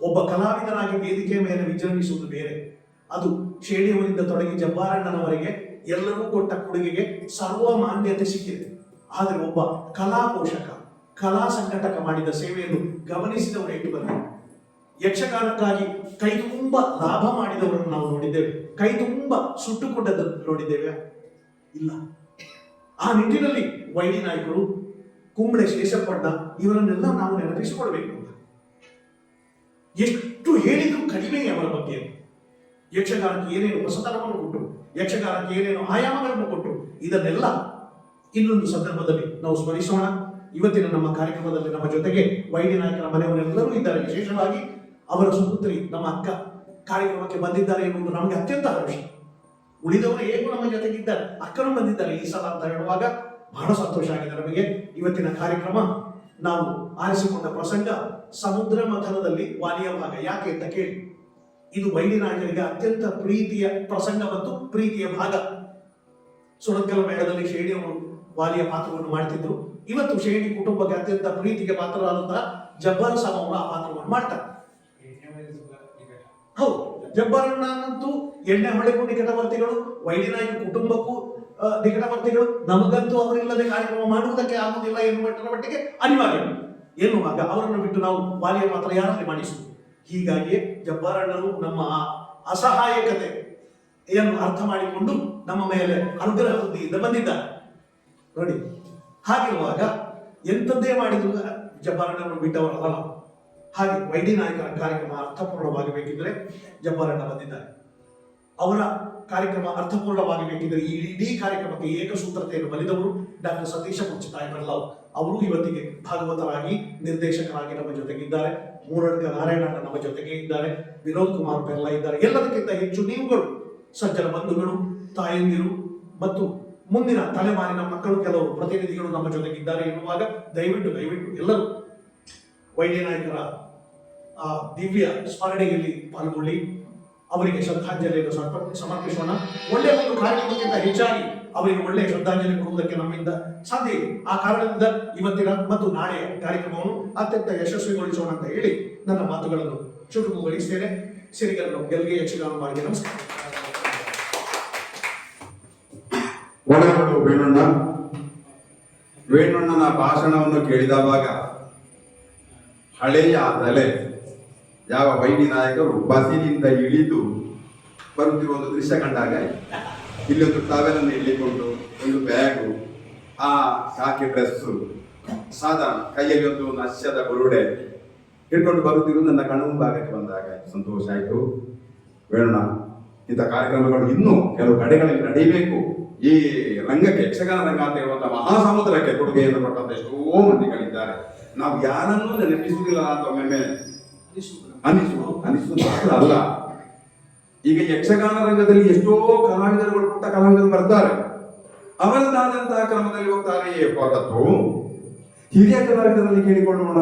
S4: ಒಬ್ಬ ಕಲಾವಿದನಾಗಿ ವೇದಿಕೆ ಮೇಲೆ ವಿಜೃಂಭಿಸುವುದು ಬೇರೆ. ಅದು ಶೇಣಿಯವರಿಂದ ತೊಡಗಿ ಜಬ್ಬಾರಣ್ಣನವರೆಗೆ ಎಲ್ಲರೂ ಕೊಟ್ಟ ಕೊಡುಗೆಗೆ ಸರ್ವ ಮಾನ್ಯತೆ ಸಿಕ್ಕಿದೆ. ಆದರೆ ಒಬ್ಬ ಕಲಾ ಪೋಷಕ ಕಲಾ ಸಂಘಟಕ ಮಾಡಿದ ಸೇವೆಯನ್ನು ಗಮನಿಸಿದವರು ಇಟ್ಟು ಬಂದರು ಯಕ್ಷಗಾನಕ್ಕಾಗಿ ಕೈ ತುಂಬ ಲಾಭ ಮಾಡಿದವರನ್ನು ನಾವು ನೋಡಿದ್ದೇವೆ. ಕೈ ತುಂಬ ಸುಟ್ಟುಕೊಂಡದ್ದನ್ನು ನೋಡಿದ್ದೇವೆ. ಇಲ್ಲ. ಆ ನಿಟ್ಟಿನಲ್ಲಿ ವೈಡಿ ನಾಯಕರು, ಕುಂಬಳೆ ಶೇಷಪ್ಪಣ್ಣ, ಇವರನ್ನೆಲ್ಲ ನಾವು ನೆನಪಿಸಿಕೊಳ್ಬೇಕು ಎಷ್ಟು ಹೇಳಿದ್ರು ಕಡಿಮೆ ಅವರ ಬಗ್ಗೆ. ಯಕ್ಷಗಾನಕ್ಕೆ ಏನೇನು ಹೊಸತನವನ್ನು ಕೊಟ್ಟು, ಯಕ್ಷಗಾನಕ್ಕೆ ಏನೇನು ಆಯಾಮಗಳನ್ನು ಕೊಟ್ಟು, ಇದನ್ನೆಲ್ಲ ಇನ್ನೊಂದು ಸಂದರ್ಭದಲ್ಲಿ ನಾವು ಸ್ಮರಿಸೋಣ. ಇವತ್ತಿನ ನಮ್ಮ ಕಾರ್ಯಕ್ರಮದಲ್ಲಿ ನಮ್ಮ ಜೊತೆಗೆ ವೈದ್ಯ ನಾಯಕರ ಮನೆಯವರೆಲ್ಲರೂ ಇದ್ದಾರೆ. ವಿಶೇಷವಾಗಿ ಅವರ ಸುಪುತ್ರಿ, ನಮ್ಮ ಅಕ್ಕ ಕಾರ್ಯಕ್ರಮಕ್ಕೆ ಬಂದಿದ್ದಾರೆ ಎನ್ನುವುದು ನಮಗೆ ಅತ್ಯಂತ ಹರ್ಷ ಉಳಿದವರು ಹೇಗೂ ನಮ್ಮ ಜೊತೆಗಿದ್ದಾರೆ, ಅಕ್ಕನೂ ಬಂದಿದ್ದಾರೆ. ಈ ಸಲ ಅಂತ ಹೇಳುವಾಗ ಬಹಳ ಸಂತೋಷ ಆಗಿದೆ ನಮಗೆ. ಇವತ್ತಿನ ಕಾರ್ಯಕ್ರಮ ನಾವು ಆರಿಸಿಕೊಂಡ ಪ್ರಸಂಗ ಸಮುದ್ರ ಮಥನದಲ್ಲಿ ವಾಲಿಯ ಭಾಗ ಯಾಕೆ ಅಂತ ಕೇಳಿ. ಇದು ನಾಯಕರಿಗೆ ಅತ್ಯಂತ ಪ್ರೀತಿಯ ಪ್ರಸಂಗ ಮತ್ತು ಪ್ರೀತಿಯ ಭಾಗ. ಸುಣಕಲ ಮೇಳದಲ್ಲಿ ಶೇಣಿ ಅವರು ವಾಲಿಯ ಪಾತ್ರವನ್ನು ಮಾಡ್ತಿದ್ರು. ಇವತ್ತು ಶೇಣಿ ಕುಟುಂಬಕ್ಕೆ ಅತ್ಯಂತ ಪ್ರೀತಿಗೆ ಪಾತ್ರರಾದಂತಹ ಜಬ್ಬಾರ್ ಸಾಮ್ ಅವರು ಆ ಪಾತ್ರವನ್ನು ಮಾಡ್ತಾರೆ. ಹೌದು. ಜಬ್ಬರಣ್ಣನಂತೂ ಎಣ್ಣೆ ಹೊಳೆಗೂ ನಿಕಟವರ್ತಿಗಳು ವೈದ್ಯನಾಯಕ ಕುಟುಂಬಕ್ಕೂ ನಿಕಟವರ್ತಿಗಳು. ನಮಗಂತೂ ಅವರಿಲ್ಲದೆ ಕಾರ್ಯಕ್ರಮ ಮಾಡುವುದಕ್ಕೆ ಆಗುವುದಿಲ್ಲ ಎನ್ನುವ ಮಟ್ಟಿಗೆ ಅನಿವಾರ್ಯ ಎನ್ನುವಾಗ ಅವರನ್ನು ಬಿಟ್ಟು ನಾವು ಬಾಲ್ಯ ಮಾತ್ರ ಯಾರಲ್ಲಿ ಮಾಡಿಸುವುದು ಹೀಗಾಗಿ ಜಬ್ಬಾರಣ್ಣರು ನಮ್ಮ ಆ ಅಸಹಾಯಕತೆಯನ್ನು ಅರ್ಥ ಮಾಡಿಕೊಂಡು ನಮ್ಮ ಮೇಲೆ ಅನುಗ್ರಹ ಬುದ್ಧಿಯಿಂದ ಬಂದಿದ್ದಾರೆ. ನೋಡಿ, ಹಾಗಿರುವಾಗ ಎಂಥದ್ದೇ ಮಾಡಿದ್ರು ಜಬ್ಬಾರಣ್ಣರನ್ನು ಬಿಟ್ಟವರಲ್ಲ ನಾವು ಹಾಗೆ ವೈಡಿ ನಾಯಕರ ಕಾರ್ಯಕ್ರಮ ಅರ್ಥಪೂರ್ಣವಾಗಬೇಕಿದ್ರೆ ಜಬ್ಬಾರಣ್ಣ ಬಂದಿದ್ದಾರೆ. ಅವರ ಕಾರ್ಯಕ್ರಮ ಅರ್ಥಪೂರ್ಣವಾಗಬೇಕಿದ್ರೆ ಈ ಇಡೀ ಕಾರ್ಯಕ್ರಮಕ್ಕೆ ಏಕಸೂತ್ರತೆಯನ್ನು ಬಲಿದವರು ಡಾಕ್ಟರ್ ಸತೀಶ ತಾಯ್ ಬರ್ಲಾವ್ ಅವರು ಇವತ್ತಿಗೆ ಭಾಗವತರಾಗಿ ನಿರ್ದೇಶಕರಾಗಿ ನಮ್ಮ ಜೊತೆಗಿದ್ದಾರೆ. ಮೂರಡ್ಕ ನಾರಾಯಣ ನಮ್ಮ ಜೊತೆಗೆ ಇದ್ದಾರೆ. ವಿನೋದ್ ಕುಮಾರ್ ಬೆಲ್ಲ ಇದ್ದಾರೆ. ಎಲ್ಲದಕ್ಕಿಂತ ಹೆಚ್ಚು ನೀವುಗಳು, ಸಜ್ಜನ ಬಂಧುಗಳು, ತಾಯಂದಿರು ಮತ್ತು ಮುಂದಿನ ತಲೆಮಾರಿನ ಮಕ್ಕಳು ಕೆಲವು ಪ್ರತಿನಿಧಿಗಳು ನಮ್ಮ ಜೊತೆಗಿದ್ದಾರೆ ಎನ್ನುವಾಗ ದಯವಿಟ್ಟು ದಯವಿಟ್ಟು ಎಲ್ಲರೂ ವೈದ್ಯ ನಾಯಕರ ದಿವ್ಯ ಸ್ಮರಣೆಯಲ್ಲಿ ಪಾಲ್ಗೊಳ್ಳಿ. ಅವರಿಗೆ ಶ್ರದ್ಧಾಂಜಲಿಯನ್ನು ಸಮರ್ಪ- ಸಮರ್ಪಿಸೋಣ. ಒಳ್ಳೆಯ ಒಂದು ಕಾರ್ಯಕ್ರಮಕ್ಕಿಂತ ಹೆಚ್ಚಾಗಿ ಅವರಿಗೆ ಒಳ್ಳೆಯ ಶ್ರದ್ಧಾಂಜಲಿ ಕೊಡುವುದಕ್ಕೆ ನಮ್ಮಿಂದ ಸಾಧ್ಯ ಆ ಕಾರಣದಿಂದ ಇವತ್ತಿನ ಮತ್ತು ನಾಳೆಯ ಕಾರ್ಯಕ್ರಮವನ್ನು ಅತ್ಯಂತ ಯಶಸ್ವಿಗೊಳಿಸೋಣ ಅಂತ ಹೇಳಿ ನನ್ನ ಮಾತುಗಳನ್ನು ಚುಟುಕುಗೊಳಿಸ್ತೇನೆ ಸಿರಿಗರನ್ನು ಗೆಲ್ಗೆ ಯಕ್ಷಗಾನ ಮಾಡಿ ನಮಸ್ಕಾರ.
S2: ವೇಣಣ್ಣ. ವೇಣಣ್ಣನ ಭಾಷಣವನ್ನು ಕೇಳಿದವಾಗ ಹಳೆಯ ತಲೆ ಯಾವ ವೈಡಿ ನಾಯಕರು ಬಸ್ಸಿನಿಂದ ಇಳಿದು ಬರುತ್ತಿರುವ ಒಂದು ದೃಶ್ಯ ಕಂಡಾಗ, ಇಲ್ಲೊಂದು ಟವೆಲ್ ಅನ್ನು ಇಳಿಕೊಂಡು ಒಂದು ಬ್ಯಾಗು ಆ ಕಾಕಿ ಡ್ರೆಸ್ಸು ಸಾಧಾರಣ ಕೈಯಲ್ಲಿ ಒಂದು ನಶ್ಯದ ಬುರುಡೆ ಹಿಡ್ಕೊಂಡು ಬರುತ್ತಿರುವುದು ನನ್ನ ಕಣ್ಣು ಮುಂಭಾಗಕ್ಕೆ ಬಂದಾಗ. ಸಂತೋಷ ಆಯಿತು. ವೇಣ ಇಂಥ ಕಾರ್ಯಕ್ರಮಗಳು ಇನ್ನೂ ಕೆಲವು ಕಡೆಗಳಲ್ಲಿ ನಡೆಯಬೇಕು. ಈ ರಂಗಕ್ಕೆ ಯಕ್ಷಗಾನ ರಂಗ ಅಂತ ಇರುವಂತಹ ಮಹಾಸಮುದ್ರಕ್ಕೆ ಕೊಡುಗೆಯನ್ನು ಕೊಟ್ಟಂತ ಎಷ್ಟೋ ಮಂದಿಗಳಿದ್ದಾರೆ. ನಾವು ಯಾರನ್ನೂ ನೆನಪಿಸುವುದಿಲ್ಲ ಅಂತ ಒಮ್ಮೊಮ್ಮೆ. ಅನಿಸು ಅನಿಸು ಮಾತ್ರ ಅಲ್ಲ. ಈಗ ಯಕ್ಷಗಾನ ರಂಗದಲ್ಲಿ ಎಷ್ಟೋ ಕಲಾವಿದರುಗಳು, ಪುಟ್ಟ ಕಲಾವಿದರು ಬರ್ತಾರೆ. ಅವರದಾದಂತಹ ಕ್ರಮದಲ್ಲಿ ಹೋಗ್ತಾರೆಯೇ ಹೊರತು ಹಿರಿಯ ಕಲಾವಿದರಲ್ಲಿ ಕೇಳಿಕೊಳ್ಳೋಣ.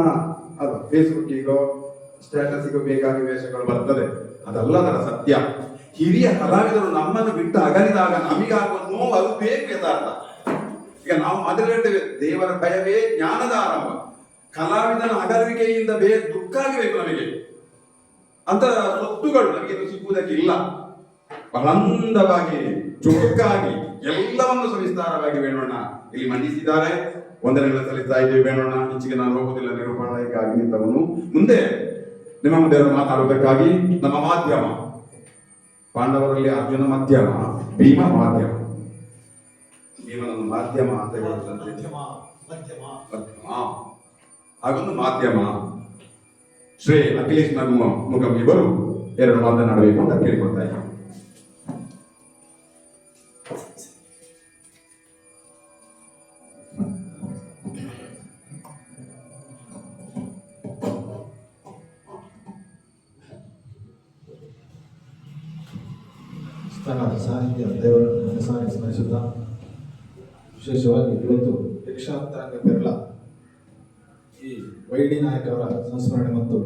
S2: ಅದು ಫೇಸ್ಬುಕ್ಕಿಗೋ ಸ್ಟೇಟಸ್ಸಿಗೋ ಬೇಕಾಗಿ ವೇಷಗಳು ಬರ್ತದೆ. ಅದಲ್ಲದರ ಸತ್ಯ. ಹಿರಿಯ ಕಲಾವಿದರು ನಮ್ಮನ್ನು ಬಿಟ್ಟು ಅಗಲಿದಾಗ ನಮಗಾಗುವ ನೋವು ಅದು ಬೇಕು ಯಥಾರ್ಥ. ಈಗ ನಾವು ಮೊದಲು ಹೇಳ್ತೇವೆ, ದೇವರ ಭಯವೇ ಜ್ಞಾನದ ಆರಂಭ. ಕಲಾವಿದನ ಅಗಲುವಿಕೆಯಿಂದ ಬೇ ದುಃಖ ಆಗಬೇಕು ನಮಗೆ. ಅಂತ ಸೊತ್ತುಗಳು ನಮಗೆ ಸಿಕ್ಕುವುದಕ್ಕಿಲ್ಲ ಬಲಂದವಾಗಿ ಚುರುಕಾಗಿ ಎಲ್ಲವನ್ನು ಸವಿಸ್ತಾರವಾಗಿ ವೇಣೋಣ ಇಲ್ಲಿ ಮಂಡಿಸಿದ್ದಾರೆ. ವಂದನೆಗಳ ಸಲ್ಲಿಸ್ತಾ ಇದ್ದೇವೆ ವೇಣೋಣ ಈಚೆಗೆ ನಾನು ಹೋಗುವುದಿಲ್ಲ ನಿರೂಪಣೆಗಾಗಿ ನಿಂತವನು. ಮುಂದೆ ನಿಮ್ಮ ಮುಂದೆ ಮಾತಾಡುವುದಕ್ಕಾಗಿ? ನಮ್ಮ ಮಾಧ್ಯಮ. ಪಾಂಡವರಲ್ಲಿ ಅರ್ಜುನ ಮಾಧ್ಯಮ ಭೀಮ ಮಾಧ್ಯಮ. ಭೀಮನನ್ನು ಮಾಧ್ಯಮ ಅಂತ ಹೇಳ್ತಾರೆ ಹಾಗೊಂದು ಮಾಧ್ಯಮ. ಶ್ರೀ ಅಖಿಲೇಶ್ ನಮ್ಮ ಮುಖಂ ಇಬ್ಬರು ಎರಡು ಮಾತನಾಡಬೇಕು ಅಂತ ಕೇಳಿಕೊಳ್ತಾ
S5: ಇದ್ದಾರೆ. ಸಾಹಿತ್ಯ ದೇವರನ್ನು ಮನಸ್ಸಾಗಿ ಸ್ಮರಿಸುತ್ತಾ, ವಿಶೇಷವಾಗಿ ಇವತ್ತು ಯಕ್ಷಾಂತರಂಗ ಬೆರಳ ಈ ವೈಡಿ ನಾಯಕ್ ಅವರ ಸಂಸ್ಮರಣೆ ಮತ್ತು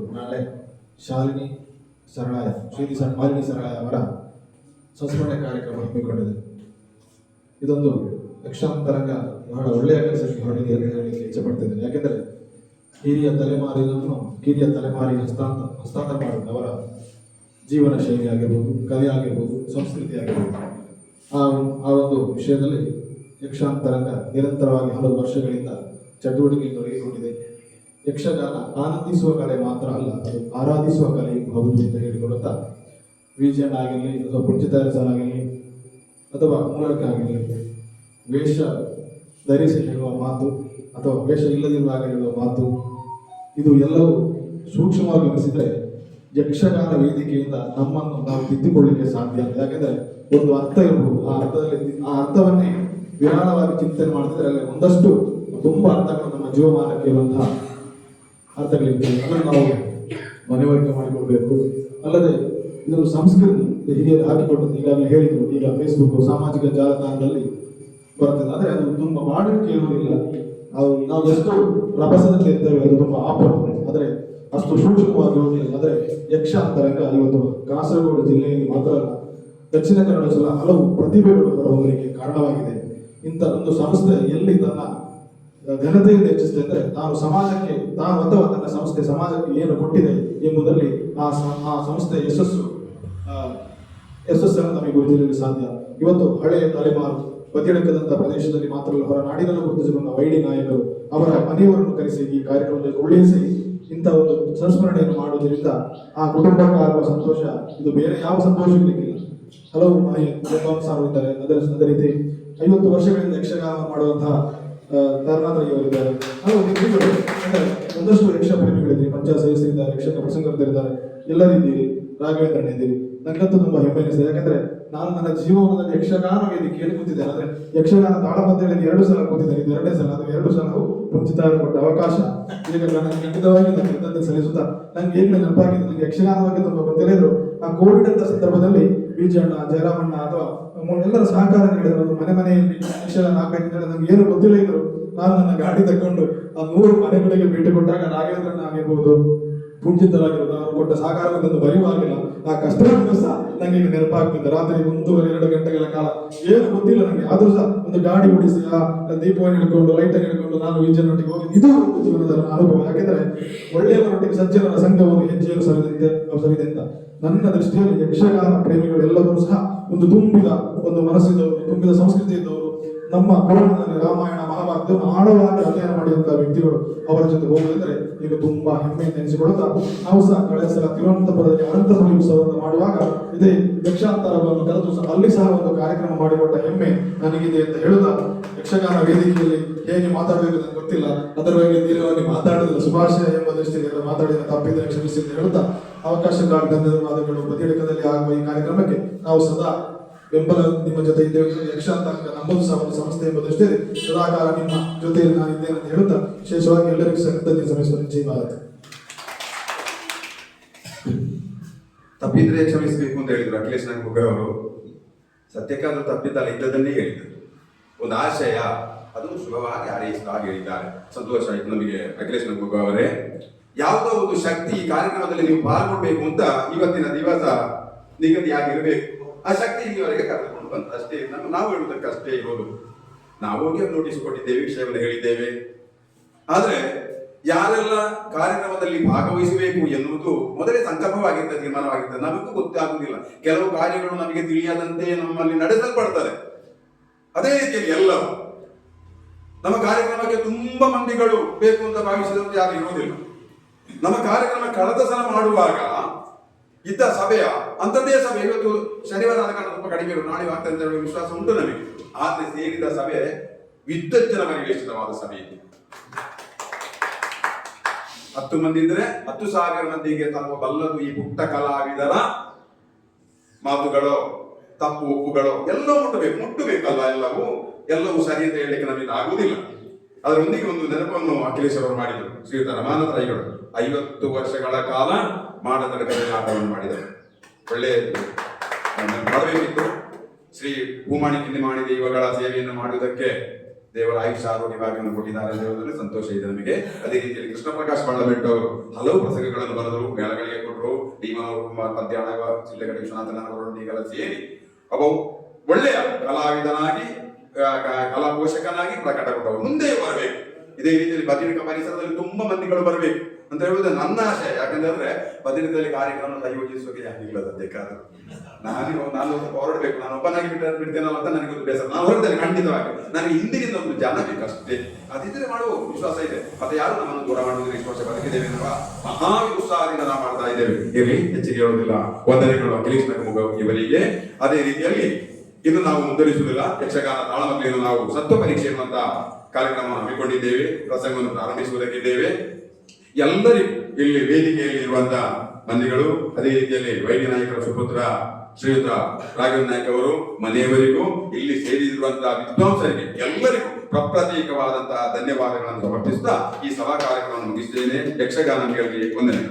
S5: ಶಾಲಿನಿ ಸರಳಾಯ ಶ್ರೀ ಸ- ಮಾಲಿನಿ ಸರಳಾಯ ಅವರ ಸಂಸ್ಮರಣೆ ಕಾರ್ಯಕ್ರಮ ಹಮ್ಮಿಕೊಂಡಿದೆ. ಇದೊಂದು ಯಕ್ಷಾಂತರಂಗ ಬಹಳ ಒಳ್ಳೆಯ ಕೆಲಸಕ್ಕೆ ಹೊರಟಿದೆ ಅಂತ ಹೇಳಲಿಕ್ಕೆ ಇಚ್ಛಪಡ್ತಿದ್ದೇನೆ ಯಾಕೆಂದರೆ ಹಿರಿಯ ತಲೆಮಾರಿನನ್ನು ಕಿರಿಯ ತಲೆಮಾರಿಗೆ ಹಸ್ತಾಂತ ಹಸ್ತಾಂತರ ಮಾಡುವುದು ಅವರ ಜೀವನ ಶೈಲಿ ಆಗಿರ್ಬೋದು, ಕಲೆ ಆಗಿರ್ಬೋದು, ಸಂಸ್ಕೃತಿ ಆಗಿರ್ಬೋದು. ಆ ಆ ಒಂದು ವಿಷಯದಲ್ಲಿ ಯಕ್ಷಾಂತರಂಗ ನಿರಂತರವಾಗಿ ಹಲವು ವರ್ಷಗಳಿಂದ ಚಟುವಟಿಕೆ ತೊಡಗಿಕೊಂಡಿದೆ. ಯಕ್ಷಗಾನ ಆನಂದಿಸುವ ಕಲೆ ಮಾತ್ರ ಅಲ್ಲ, ಅದು ಆರಾಧಿಸುವ ಕಲೆಯೂ ಹೌದು ಅಂತ ಹೇಳಿಕೊಳ್ಳುತ್ತಾ? ವಿಜಯನ್ ಆಗಿರಲಿ, ಅಥವಾ ಪುಂಚಿತಾರಸನ್ ಆಗಿರಲಿ, ಅಥವಾ ಮೂಲಕ ಆಗಿರಲಿ, ವೇಷ ಧರಿಸಿ ಹೇಳುವ ಮಾತು, ಅಥವಾ ವೇಷ ಇಲ್ಲದಿರುವಾಗ ಹೇಳುವ ಮಾತು, ಇದು ಎಲ್ಲವೂ ಸೂಕ್ಷ್ಮವಾಗಿ ಗಮನಿಸಿದರೆ ಯಕ್ಷಗಾನ ವೇದಿಕೆಯಿಂದ ನಮ್ಮನ್ನು ನಾವು ತಿದ್ದುಕೊಳ್ಳಲಿಕ್ಕೆ ಸಾಧ್ಯ ಯಾಕೆಂದರೆ ಒಂದು ಅರ್ಥ ಇರಬಹುದು ಆ ಅರ್ಥದಲ್ಲಿ, ಆ ಅರ್ಥವನ್ನೇ ವಿರಾಳವಾಗಿ ಚಿಂತನೆ ಮಾಡಿದರೆ ಅಲ್ಲಿ ಒಂದಷ್ಟು ತುಂಬ ಅರ್ಥಗಳು ನಮ್ಮ ಜೀವಮಾನಕ್ಕೆ ಇರುವಂತಹ ಅದನ್ನು ನಾವು ಮನವರಿಕೆ ಮಾಡಿಕೊಳ್ಬೇಕು ಅಲ್ಲದೆ ಇದೊಂದು ಸಂಸ್ಕೃತಿ ಹಿರಿಯರು ಹಾಕಿಕೊಟ್ಟದ್ದು ಈಗಾಗಲೇ ಹೇಳಿದ್ರು. ಈಗ ಫೇಸ್ಬುಕ್ ಸಾಮಾಜಿಕ ಜಾಲತಾಣದಲ್ಲಿ ಬರ್ತದೆ. ಆದರೆ ಅದು ತುಂಬ ಮಾಡಲಿಕ್ಕೆ ಇರೋದಿಲ್ಲ ನಾವು ನಾವು ಎಷ್ಟು ರಭಸದಲ್ಲಿ ಇರ್ತೇವೆ ಅದು ತುಂಬ ಆಪತ್ತು. ಆದರೆ ಅಷ್ಟು ಸೂಕ್ಷ್ಮವಾಗಿರೋದಿಲ್ಲ ಆದರೆ ಯಕ್ಷ ಅಂತರಂಗ ಇವತ್ತು ಕಾಸರಗೋಡು ಜಿಲ್ಲೆಯಲ್ಲಿ ಮಾತ್ರ ಅಲ್ಲ, ದಕ್ಷಿಣ ಕನ್ನಡ ಸಲ ಹಲವು ಪ್ರತಿಭೆಗಳು ಬರುವವರಿಗೆ ಕಾರಣವಾಗಿದೆ. ಇಂಥ ಒಂದು ಸಂಸ್ಥೆ ಎಲ್ಲಿ ತನ್ನ ಘನತೆಯಿಂದ ಹೆಚ್ಚಿಸಿದೆ ಅಂದರೆ ತಾನು ಸಮಾಜಕ್ಕೆ ತಾನು ಅಥವಾ ತನ್ನ ಸಂಸ್ಥೆ ಸಮಾಜಕ್ಕೆ ಏನು ಕೊಟ್ಟಿದೆ ಎಂಬುದರಲ್ಲಿ ಆ ಆ ಯಶಸ್ಸು ಆ, ಯಶಸ್ಸನ್ನು ನಮಗೆ ಗುರುತಿರಲು ಸಾಧ್ಯ. ಇವತ್ತು ಹಳೆಯ ತಲೆಮಾರು ಬದಿಯಡಕದಂತ ಪ್ರದೇಶದಲ್ಲಿ ಮಾತ್ರ ಹೊರನಾಡಿನಲ್ಲೂ ಹೊರ ನಾಡಿನಲ್ಲೂ ಗುರುತಿಸಿಕೊಂಡ ವೈಡಿ ನಾಯಕರು ಅವರ ಮನೆಯವರನ್ನು ಕರೆಸಿ ಈ ಕಾರ್ಯಕ್ರಮದಲ್ಲಿ ಉಳಿಸಿ ಇಂಥ ಒಂದು ಸಂಸ್ಮರಣೆಯನ್ನು ಮಾಡುವುದರಿಂದ ಆ ಕುಟುಂಬಕ್ಕೆ ಆಗುವ ಸಂತೋಷ ಇದು ಬೇರೆ ಯಾವ ಸಂತೋಷಗಳಿಗಿಲ್ಲ ಹಲವು ವಿದ್ವಾಂಸರು ಇದ್ದಾರೆ. ಅದರ ಅದೇ ರೀತಿ ಐವತ್ತು ವರ್ಷಗಳಿಂದ ಯಕ್ಷಗಾನ ಮಾಡುವಂತಹ ಹಲವು ವ್ಯಕ್ತಿಗಳು ಅಂದರೆ ಒಂದಷ್ಟು ಯಕ್ಷ ಪ್ರೇಮಿಗಳಿದ್ದೀರಿ ಪಂಚಾಯತ್ ಸದಸ್ಯರಿದ್ದಾರೆ ಯಕ್ಷಕ ಪ್ರಸಂಗರಿದ್ದಾರೆ ಎಲ್ಲರಿದ್ದೀರಿ ರಾಘವೇಂದ್ರನ್ ಇದ್ದೀರಿ. ನನಗಂತೂ ತುಂಬಾ ಹೆಮ್ಮೆ ಅನಿಸ್ತದೆ ಯಾಕಂದ್ರೆ ನಾನು ನನ್ನ ಜೀವನದಲ್ಲಿ ಯಕ್ಷಗಾನ ವೇದಿಕೆಯಲ್ಲಿ ಕೂತಿದ್ದೇನೆ. ಅಂದ್ರೆ ಯಕ್ಷಗಾನ ತಾಳಮದ್ದಳೆಯಲ್ಲಿ ಎರಡು ಸಲ ಕೂತಿದ್ದೇನೆ ಇದು ಎರಡನೇ ಸಲ. ಅದು ಎರಡು ಸಲವು ಮುಂಚಿತ ಕೊಟ್ಟ ಅವಕಾಶ. ಈಗ ನನಗೆ ಖಂಡಿತವಾಗಿ ನನ್ನ ಕೃತಜ್ಞತೆ ಸಲ್ಲಿಸುತ್ತಾ, ನಂಗೆ ಈಗಲೇ ನೆನಪಾಗಿದೆ? ನನಗೆ ಯಕ್ಷಗಾನ ಬಗ್ಗೆ ತುಂಬಾ ಗೊತ್ತಿಲ್ಲದ್ರು ಆ ಕೋವಿಡ್ ಅಂತ ಸಂದರ್ಭದಲ್ಲಿ ಬೀಜಣ್ಣ ಜಯರಾಮಣ್ಣ ಅಥವಾ ಎಲ್ಲರ ಸಹಕಾರ ನೀಡಿದ್ರು ಮನೆ ಮನೆಯಲ್ಲಿ ಶಿಕ್ಷಣ ಹೇಳಿ ನಮ್ಗೆ ಏನು ಗೊತ್ತಿಲ್ಲ ಇದ್ರು. ನಾನು ನನ್ನ ಗಾಡಿ ತಗೊಂಡು ಆ ಮೂರು ಮನೆಗಳಿಗೆ ಭೇಟಿ ಕೊಟ್ಟಾಗ ನಾಗೇಂದ್ರನ ಆಗಿರ್ಬೋದು. ಪೂಜಿತರಾಗಿರೋದು ಅವ್ರು ಕೊಟ್ಟ ಸಹಕಾರವನ್ನು ಬರೆಯುವಾಗಿಲ್ಲ ಆ ಕಷ್ಟ ಸಹ ನನಗೆ ಈಗ ನೆನಪಾಗ್ತಿದೆ. ರಾತ್ರಿ ಒಂದೂವರೆ, ಎರಡು ಗಂಟೆಗಳ ಕಾಲ. ಏನು ಗೊತ್ತಿಲ್ಲ ನನಗೆ ಆದ್ರೂ ಸಹ ಒಂದು ಗಾಡಿ ಓಡಿಸಿ, ಆ ದೀಪವನ್ನು ಹಿಡ್ಕೊಂಡು ಲೈಟನ್ನು ಹಿಡ್ಕೊಂಡು ನಾನು ವಿಜಯನೊಟ್ಟಿಗೆ ಹೋಗಿ ಇದು ಜೀವನದ ಅನುಭವ. ಯಾಕೆಂದ್ರೆ ಒಳ್ಳೆಯವರೊಟ್ಟಿಗೆ ಸಜ್ಜನರ ಸಂಘವನ್ನು ಹೆಜ್ಜೆಯನ್ನು ಸರಿದಂತೆ ಸರಿದೆ ಅಂತ. ನನ್ನ ದೃಷ್ಟಿಯಲ್ಲಿ ಯಕ್ಷಗಾನ ಪ್ರೇಮಿಗಳು ಎಲ್ಲರೂ ಸಹ ಒಂದು ತುಂಬಿದ, ಒಂದು ಮನಸ್ಸಿದ್ದವರು, ತುಂಬಿದ ಸಂಸ್ಕೃತಿ ಇದ್ದವರು, ನಮ್ಮ ಪುರಾಣದಲ್ಲಿ ರಾಮಾಯಣ, ಮಹಾಭಾರತವನ್ನು ಆಳವಾಗಿ ಅಧ್ಯಯನ ಮಾಡಿದಂತಹ ವ್ಯಕ್ತಿಗಳು ಅವರ ಜೊತೆ ಹೋಗುವುದಂದ್ರೆ ಈಗ ತುಂಬಾ ಹೆಮ್ಮೆ ಎನಿಸಿಕೊಳ್ಳುತ್ತಾ, ನಾವು ಸಹ ಕಳೆದ ಸಲ ತಿರುವನಂತಪುರದಲ್ಲಿ ಅನಂತ ಉತ್ಸವವನ್ನು ಮಾಡುವಾಗ ಇದೇ ಯಕ್ಷಾಂತರವನ್ನು ಕರೆದು ಸಹ ಅಲ್ಲಿ ಸಹ ಒಂದು ಕಾರ್ಯಕ್ರಮ ಮಾಡಿಕೊಟ್ಟ ಹೆಮ್ಮೆ ನನಗಿದೆ ಅಂತ ಹೇಳುತ್ತಾ, ಯಕ್ಷಗಾನ ವೇದಿಕೆಯಲ್ಲಿ ಹೇಗೆ ಮಾತಾಡಬೇಕು ನನಗೆ ಗೊತ್ತಿಲ್ಲ, ಅದರ ಬಗ್ಗೆ ದೀರ್ಘವಾಗಿ ಮಾತಾಡಿದ ಸುಭಾಷಯ ಎಂಬ ಎಲ್ಲ ಮಾತಾಡಿದ ತಪ್ಪಿದ ಕ್ಷಮಿಸಿ ಅಂತ ಹೇಳುತ್ತಾ ಅವಕಾಶಕ್ಕಾಗಿ ಧನ್ಯವಾದಗಳು ಬದಿಯಡಕದಲ್ಲಿ ಆಗುವ ಈ ಕಾರ್ಯಕ್ರಮಕ್ಕೆ ನಾವು ಸದಾ ಬೆಂಬಲ ನಿಮ್ಮ ಜೊತೆ ಇದ್ದೇವೆ ಯಕ್ಷಾಂತ ನಮ್ಮದು ಸಹ ಒಂದು ಸಂಸ್ಥೆ ಎಂಬುದಷ್ಟೇ ಸದಾಕಾಲ ನಿಮ್ಮ ಜೊತೆಯಲ್ಲಿ ನಾನು ಇದ್ದೇನೆ ಅಂತ ಹೇಳುತ್ತಾ ವಿಶೇಷವಾಗಿ ಎಲ್ಲರಿಗೂ ಸಹ ಕೃತಜ್ಞತೆ ಸಲ್ಲಿಸುತ್ತೇನೆ ಜೈ ಭಾರತ.
S2: ತಪ್ಪಿದ್ರೆ ಕ್ಷಮಿಸಬೇಕು ಅಂತ ಹೇಳಿದ್ರು ಅಖಿಲೇಶ್ ಗುಗ ಅವರು. ಸತ್ಯಕ್ಕಾದ್ರೂ ತಪ್ಪಿದ್ದಲ್ಲ ಇದ್ದದನ್ನೇ ಹೇಳಿದರು. ಒಂದು ಆಶಯ, ಅದು ಸುಲಭವಾಗಿ ಶುಭವಾಗಿ ಹಾಗೆ ಹೇಳಿದ್ದಾರೆ. ಸಂತೋಷ ಆಯ್ತು ನಮಗೆ ಅಖಿಲೇಶ್ ಗುಗ ಅವರೇ. ಯಾವುದೋ ಒಂದು ಶಕ್ತಿ ಈ ಕಾರ್ಯಕ್ರಮದಲ್ಲಿ ನೀವು ಪಾಲ್ಗೊಳ್ಬೇಕು ಅಂತ ಇವತ್ತಿನ ದಿವಸ ನಿಗದಿಯಾಗಿರಬೇಕು. ಆ ಶಕ್ತಿ ಇಲ್ಲಿವರೆಗೆ ಕರೆದುಕೊಂಡು ಬಂತು. ಅಷ್ಟೇ ನಾವು ನಾವು ಹೇಳುವುದಕ್ಕೆ ಅಷ್ಟೇ ಇರೋದು. ನಾವು ಹೋಗಿ ನೋಟಿಸ್ ಕೊಟ್ಟಿದ್ದೇವೆ, ವಿಷಯವನ್ನು ಹೇಳಿದ್ದೇವೆ. ಆದರೆ ಯಾರೆಲ್ಲ ಕಾರ್ಯಕ್ರಮದಲ್ಲಿ ಭಾಗವಹಿಸಬೇಕು ಎನ್ನುವುದು ಮೊದಲೇ ಸಂಕಲ್ಪವಾಗಿರ್ತದೆ ತೀರ್ಮಾನವಾಗಿರ್ತದೆ ನಮಗೂ ಗೊತ್ತಾಗುವುದಿಲ್ಲ ಕೆಲವು ಕಾರ್ಯಗಳು ನಮಗೆ ತಿಳಿಯದಂತೆ ನಮ್ಮಲ್ಲಿ ನಡೆಸಲ್ಪಡ್ತದೆ. ಅದೇ ರೀತಿಯಲ್ಲಿ ಎಲ್ಲರೂ ನಮ್ಮ ಕಾರ್ಯಕ್ರಮಕ್ಕೆ ತುಂಬಾ ಮಂದಿಗಳು ಬೇಕು ಅಂತ ಭಾವಿಸಿದಂತೆ ಯಾರು ಇರುವುದಿಲ್ಲ. ನಮ್ಮ ಕಾರ್ಯಕ್ರಮ ಕಳೆದ ಸಲ ಮಾಡುವಾಗ ಇದ್ದ ಸಭೆಯ ಅಂಥದ್ದೇ ಸಭೆ, ಇವತ್ತು ಶನಿವಾರ ಆದ ಕಾರಣ ಸ್ವಲ್ಪ ಕಡಿಮೆ ನಾಳೆ ಆಗ್ತದೆ ಅಂತ ಹೇಳುವ ವಿಶ್ವಾಸ ಉಂಟು ನಮಗೆ. ಆದ್ರೆ ಸೇರಿದ ಸಭೆ ವಿದ್ವಜ್ಜನ ಪರಿವೇಶಿತವಾದ ಸಭೆ ಇದು. ಹತ್ತು ಮಂದಿ ಇದ್ರೆ ಹತ್ತು ಸಾವಿರ ಮಂದಿಗೆ ತಲುಪ ಬಲ್ಲದು ಈ ಪುಟ್ಟ ಕಲಾವಿದರ ಮಾತುಗಳು, ತಪ್ಪು ಒಪ್ಪುಗಳು, ಎಲ್ಲ ಮುಟ್ಟಬೇಕು. ಮುಟ್ಟಬೇಕಲ್ಲ ಎಲ್ಲವೂ? ಎಲ್ಲವೂ ಸರಿ ಅಂತ ಹೇಳಲಿಕ್ಕೆ ನಮಗೆ ಆಗುವುದಿಲ್ಲ. ಅದರೊಂದಿಗೆ ಒಂದು ನೆನಪನ್ನು ಅಖಿಲೇಶ್ ಅವರು ಮಾಡಿದರು. ಶ್ರೀಯುತ ರಮಾನಾಥ ರೈಗಳು ಐವತ್ತು ವರ್ಷಗಳ ಕಾಲ ಮಾಡತಡಕದಲ್ಲಿ ಆಟವನ್ನು ಮಾಡಿದರು. ಒಳ್ಳೆಯ ಮಾಡಬೇಕಿತ್ತು ಶ್ರೀ ಭೂಮಾಣಿ ಕಿಂದಿಮಾಣಿ ದೇವಗಳ ಸೇವೆಯನ್ನು ಮಾಡುವುದಕ್ಕೆ ದೇವರ ಆಯುಷ ಆರೋಗ್ಯ ಭಾಗ್ಯವನ್ನು ಕೊಟ್ಟಿದ್ದಾರೆ ಅಂತ ಸಂತೋಷ ಇದೆ ನಮಗೆ. ಅದೇ ರೀತಿಯಲ್ಲಿ ಕೃಷ್ಣ ಪ್ರಕಾಶ್ ಬಾಳಬೆಟ್ಟ ಹಲವು ಪ್ರಸಂಗಗಳನ್ನು ಬರೆದರು. ಮೇಳಗಳಿಗೆ ಕೊಟ್ಟರು. ಡಿಮನವರು ಕುಮಾರ್ ಮಧ್ಯಾಹ್ನ ಜಿಲ್ಲೆಗಳ ವಿಶ್ವನಾಥನ ಅವರೊಂದಿಗೆಲ್ಲ ಸೇರಿ ಅವು ಒಳ್ಳೆಯ ಕಲಾವಿದನಾಗಿ ಕಲಾ ಪೋಷಕನಾಗಿ ಪ್ರಕಟಗೊಂಡವರು. ಮುಂದೆ ಬರಬೇಕು. ಇದೇ ರೀತಿಯಲ್ಲಿ ಬದಿರಿಕ ಪರಿಸರದಲ್ಲಿ ತುಂಬಾ ಮಂದಿಗಳು ಬರಬೇಕು ಅಂತ ಹೇಳುವುದು ನನ್ನ ಆಶಯ. ಯಾಕಂದ್ರೆ ಬದಿರಿಕದಲ್ಲಿ ಕಾರ್ಯಕ್ರಮ ಸಂಯೋಜಿಸುವಕ್ಕೆ ಯಾರಿಲ್ಲ ಸದ್ಯಕ್ಕಾದ್ರು ನಾನು ನಾನು ಹೊರಡ್ಬೇಕು. ನಾನು ಒಬ್ಬನಾಗಿ ಬಿಟ್ಟ ಬಿಡ್ತೇನಲ್ಲ ಅಂತ ನನಗೆ ಒಂದು ಬೇಸರ. ನಾನು ಹೊರಡ್ತೇನೆ, ಖಂಡಿತವಾಗಿ. ನನಗೆ ಹಿಂದಿನಿಂದ ಒಂದು ಜನ ಬೇಕಷ್ಟೇ. ಅದಿದ್ರೆ ಮಾಡುವ ವಿಶ್ವಾಸ ಇದೆ. ಮತ್ತೆ ಯಾರು ನಮ್ಮನ್ನು ದೂರ ಮಾಡುವುದಿಲ್ಲ? ಇಷ್ಟು ವರ್ಷ ಬದುಕಿದ್ದೇವೆ ಎನ್ನುವ ಮಹಾ ಉತ್ಸಾಹದಿಂದ ನಾವು ಮಾಡ್ತಾ ಇದ್ದೇವೆ. ಇರಲಿ, ಹೆಚ್ಚಿಗೆ ಹೇಳುವುದಿಲ್ಲ. ವಂದನೆಗಳು ಅಖಿಲೇಶ್ ಇವರಿಗೆ. ಅದೇ ರೀತಿಯಲ್ಲಿ ಇನ್ನು ನಾವು ಮುಂದುವರಿಸುವುದಿಲ್ಲ. ಯಕ್ಷಗಾನ ತಾಳಮದ್ದಳೆಯನ್ನು ನಾವು ಸತ್ವ ಪರೀಕ್ಷೆ ಎನ್ನುವಂತ ಕಾರ್ಯಕ್ರಮವನ್ನು ಹಮ್ಮಿಕೊಂಡಿದ್ದೇವೆ, ಪ್ರಸಂಗವನ್ನು ಪ್ರಾರಂಭಿಸುವುದಕ್ಕಿದ್ದೇವೆ. ಎಲ್ಲರಿಗೂ ಇಲ್ಲಿ ವೇದಿಕೆಯಲ್ಲಿ ಇರುವಂತಹ ಮಂದಿಗಳು, ಅದೇ ರೀತಿಯಲ್ಲಿ ವೈದ್ಯ ನಾಯಕರ ಸುಪುತ್ರ ಶ್ರೀಯುತ ರಾಘವೇಂದ್ರ ನಾಯಕ್ ಅವರು, ಮನೆಯವರಿಗೂ ಇಲ್ಲಿ ಸೇರಿರುವಂತಹ ವಿದ್ವಾಂಸರಿಗೆ ಎಲ್ಲರಿಗೂ ಪ್ರಪ್ರತೀಕವಾದಂತಹ ಧನ್ಯವಾದಗಳನ್ನು ಸಮರ್ಪಿಸುತ್ತಾ ಈ ಸಭಾ ಕಾರ್ಯಕ್ರಮವನ್ನು ಮುಗಿಸುತ್ತೇನೆ ಯಕ್ಷಗಾನ ವಂದನೆ